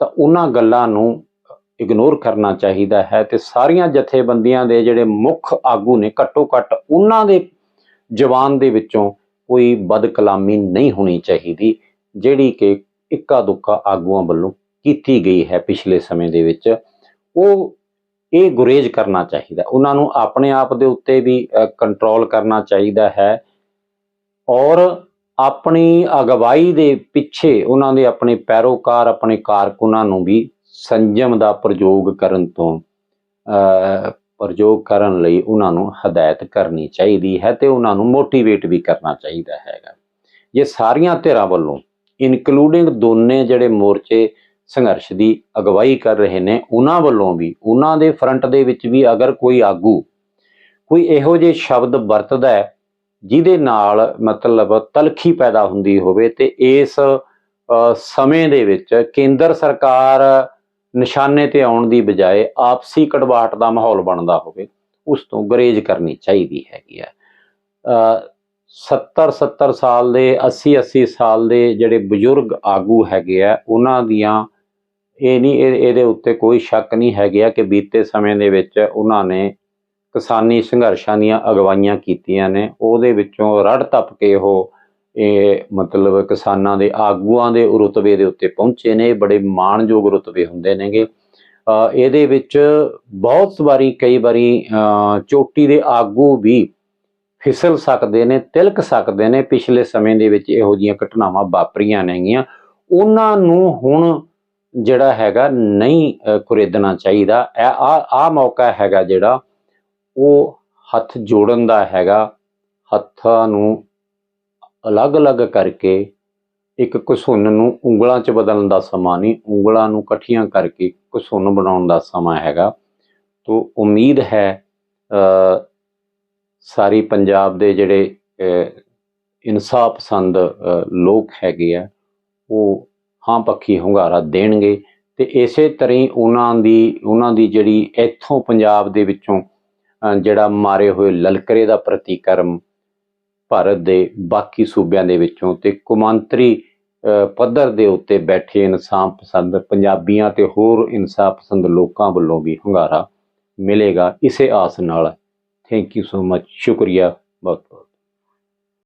Speaker 1: ਤਾਂ ਉਹਨਾਂ ਗੱਲਾਂ ਨੂੰ ਇਗਨੋਰ ਕਰਨਾ ਚਾਹੀਦਾ ਹੈ ਤੇ ਸਾਰੀਆਂ ਜਥੇਬੰਦੀਆਂ ਦੇ ਜਿਹੜੇ ਮੁੱਖ ਆਗੂ ਨੇ ਘੱਟੋ ਘੱਟ ਉਹਨਾਂ ਦੇ ਜਵਾਨ ਦੇ ਵਿੱਚੋਂ ਕੋਈ ਬਦਕਲਾਮੀ ਨਹੀਂ ਹੋਣੀ ਚਾਹੀਦੀ, ਜਿਹੜੀ ਕਿ ਇੱਕਾ ਦੁੱਕਾ ਆਗੂਆਂ ਵੱਲੋਂ ਕੀਤੀ ਗਈ ਹੈ ਪਿਛਲੇ ਸਮੇਂ ਦੇ ਵਿੱਚ। ਉਹ ਇਹ ਗੁਰੇਜ਼ ਕਰਨਾ ਚਾਹੀਦਾ, ਉਹਨਾਂ ਨੂੰ ਆਪਣੇ ਆਪ ਦੇ ਉੱਤੇ ਵੀ ਕੰਟਰੋਲ ਕਰਨਾ ਚਾਹੀਦਾ ਹੈ ਔਰ ਆਪਣੀ ਅਗਵਾਈ ਦੇ ਪਿੱਛੇ ਉਹਨਾਂ ਦੇ ਆਪਣੇ ਪੈਰੋਕਾਰ, ਆਪਣੇ ਕਾਰਕੁਨਾਂ ਨੂੰ ਵੀ ਸੰਜਮ ਦਾ ਪ੍ਰਯੋਗ ਕਰਨ ਤੋਂ ਪ੍ਰਯੋਗ ਕਰਨ ਲਈ ਉਹਨਾਂ ਨੂੰ ਹਦਾਇਤ ਕਰਨੀ ਚਾਹੀਦੀ ਹੈ ਤੇ ਉਹਨਾਂ ਨੂੰ ਮੋਟੀਵੇਟ ਵੀ ਕਰਨਾ ਚਾਹੀਦਾ ਹੈਗਾ। ਇਹ ਸਾਰੀਆਂ ਧਿਰਾਂ ਵੱਲੋਂ ਇਨਕਲੂਡਿੰਗ ਦੋਨੇ ਜਿਹੜੇ ਮੋਰਚੇ ਸੰਘਰਸ਼ ਦੀ ਅਗਵਾਈ ਕਰ ਰਹੇ ਨੇ, ਉਹਨਾਂ ਵੱਲੋਂ ਵੀ, ਉਹਨਾਂ ਦੇ ਫਰੰਟ ਦੇ ਵਿੱਚ ਵੀ ਅਗਰ ਕੋਈ ਆਗੂ ਕੋਈ ਇਹੋ ਜਿਹੇ ਸ਼ਬਦ ਵਰਤਦਾ ਹੈ ਜਿਹਦੇ ਨਾਲ ਮਤਲਬ ਤਲਖੀ ਪੈਦਾ ਹੁੰਦੀ ਹੋਵੇ ਤੇ ਇਸ ਸਮੇਂ ਦੇ ਵਿੱਚ ਕੇਂਦਰ ਸਰਕਾਰ ਨਿਸ਼ਾਨੇ ਤੇ ਆਉਣ ਦੀ ਬਜਾਏ ਆਪਸੀ ਕੜਵਾਟ ਦਾ ਮਾਹੌਲ ਬਣਦਾ ਹੋਵੇ ਉਸ ਤੋਂ ਗਰੇਜ ਕਰਨੀ ਚਾਹੀਦੀ ਹੈਗੀ ਹੈ। ਅ, 70 70 ਸਾਲ ਦੇ 80 80 ਸਾਲ ਦੇ ਜਿਹੜੇ ਬਜ਼ੁਰਗ ਆਗੂ ਹੈਗੇ ਆ ਉਹਨਾਂ ਦੀਆਂ ਇਹ ਨਹੀਂ ਇਹ- ਇਹਦੇ ਉੱਤੇ ਕੋਈ ਸ਼ੱਕ ਨਹੀਂ ਹੈਗਾ ਕਿ ਬੀਤੇ ਸਮੇਂ ਦੇ ਵਿੱਚ ਉਹਨਾਂ ਨੇ ਕਿਸਾਨੀ ਸੰਘਰਸ਼ਾਂ ਦੀਆਂ ਅਗਵਾਈਆਂ ਕੀਤੀਆਂ ਨੇ ਉਹਦੇ ਵਿੱਚੋਂ ਰੜ ਤੱਪ ਕੇ ਉਹ ਇਹ ਮਤਲਬ ਕਿਸਾਨਾਂ ਦੇ ਆਗੂਆਂ ਦੇ ਰੁਤਬੇ ਦੇ ਉੱਤੇ ਪਹੁੰਚੇ ਨੇ ਬੜੇ ਮਾਣਯੋਗ ਰੁਤਬੇ ਹੁੰਦੇ ਨੇਗੇ। ਇਹਦੇ ਵਿੱਚ ਬਹੁਤ ਵਾਰੀ ਕਈ ਵਾਰੀ ਚੋਟੀ ਦੇ ਆਗੂ ਵੀ ਫਿਸਲ ਸਕਦੇ ਨੇ ਤਿਲਕ ਸਕਦੇ ਨੇ ਪਿਛਲੇ ਸਮੇਂ ਦੇ ਵਿੱਚ ਇਹੋ ਜਿਹੀਆਂ ਘਟਨਾਵਾਂ ਵਾਪਰੀਆਂ ਨੇਗੀਆਂ। ਉਹਨਾਂ ਨੂੰ ਹੁਣ ਜਿਹੜਾ ਹੈਗਾ ਨਹੀਂ ਅ, ਕੁਰੇਦਣਾ ਚਾਹੀਦਾ। ਆ ਆ ਮੌਕਾ ਹੈਗਾ ਜਿਹੜਾ ਉਹ ਹੱਥ ਜੋੜਨ ਦਾ ਹੈਗਾ। ਹੱਥਾਂ ਨੂੰ ਅਲੱਗ-ਅਲੱਗ ਕਰਕੇ ਇੱਕ ਘਸੁੰਨ ਨੂੰ ਉਂਗਲਾਂ 'ਚ ਬਦਲਣ ਦਾ ਸਮਾਂ ਨਹੀਂ, ਉਂਗਲਾਂ ਨੂੰ ਇਕੱਠੀਆਂ ਕਰਕੇ ਘਸੁੰਨ ਬਣਾਉਣ ਦਾ ਸਮਾਂ ਹੈਗਾ। ਤੋਂ ਉਮੀਦ ਹੈ ਸਾਰੀ ਪੰਜਾਬ ਦੇ ਜਿਹੜੇ ਇਨਸਾਫ ਪਸੰਦ ਲੋਕ ਹੈਗੇ ਆ, ਉਹ ਹਾਂ ਪੱਖੀ ਹੁੰਗਾਰਾ ਦੇਣਗੇ। ਤੇ ਇਸੇ ਤਰ੍ਹਾਂ ਹੀ ਉਹਨਾਂ ਦੀ ਉਹਨਾਂ ਦੀ ਜਿਹੜੀ ਇੱਥੋਂ ਪੰਜਾਬ ਦੇ ਵਿੱਚੋਂ ਜਿਹੜਾ ਮਾਰੇ ਹੋਏ ਲਲਕਰੇ ਦਾ ਪ੍ਰਤੀਕਰਮ ਭਾਰਤ ਦੇ ਬਾਕੀ ਸੂਬਿਆਂ ਦੇ ਵਿੱਚੋਂ ਤੇ ਕੁਮਾਂਤਰੀ ਪੱਧਰ ਦੇ ਉੱਤੇ ਬੈਠੇ ਇਨਸਾਫ ਪਸੰਦ ਪੰਜਾਬੀਆਂ ਤੇ ਹੋਰ ਇਨਸਾਫ ਪਸੰਦ ਲੋਕਾਂ ਵੱਲੋਂ ਵੀ ਹੁੰਗਾਰਾ ਮਿਲੇਗਾ। ਇਸੇ ਆਸ ਨਾਲ ਥੈਂਕ ਯੂ ਸੋ ਮਚ ਸ਼ੁਕਰੀਆ ਬਹੁਤ ਬਹੁਤ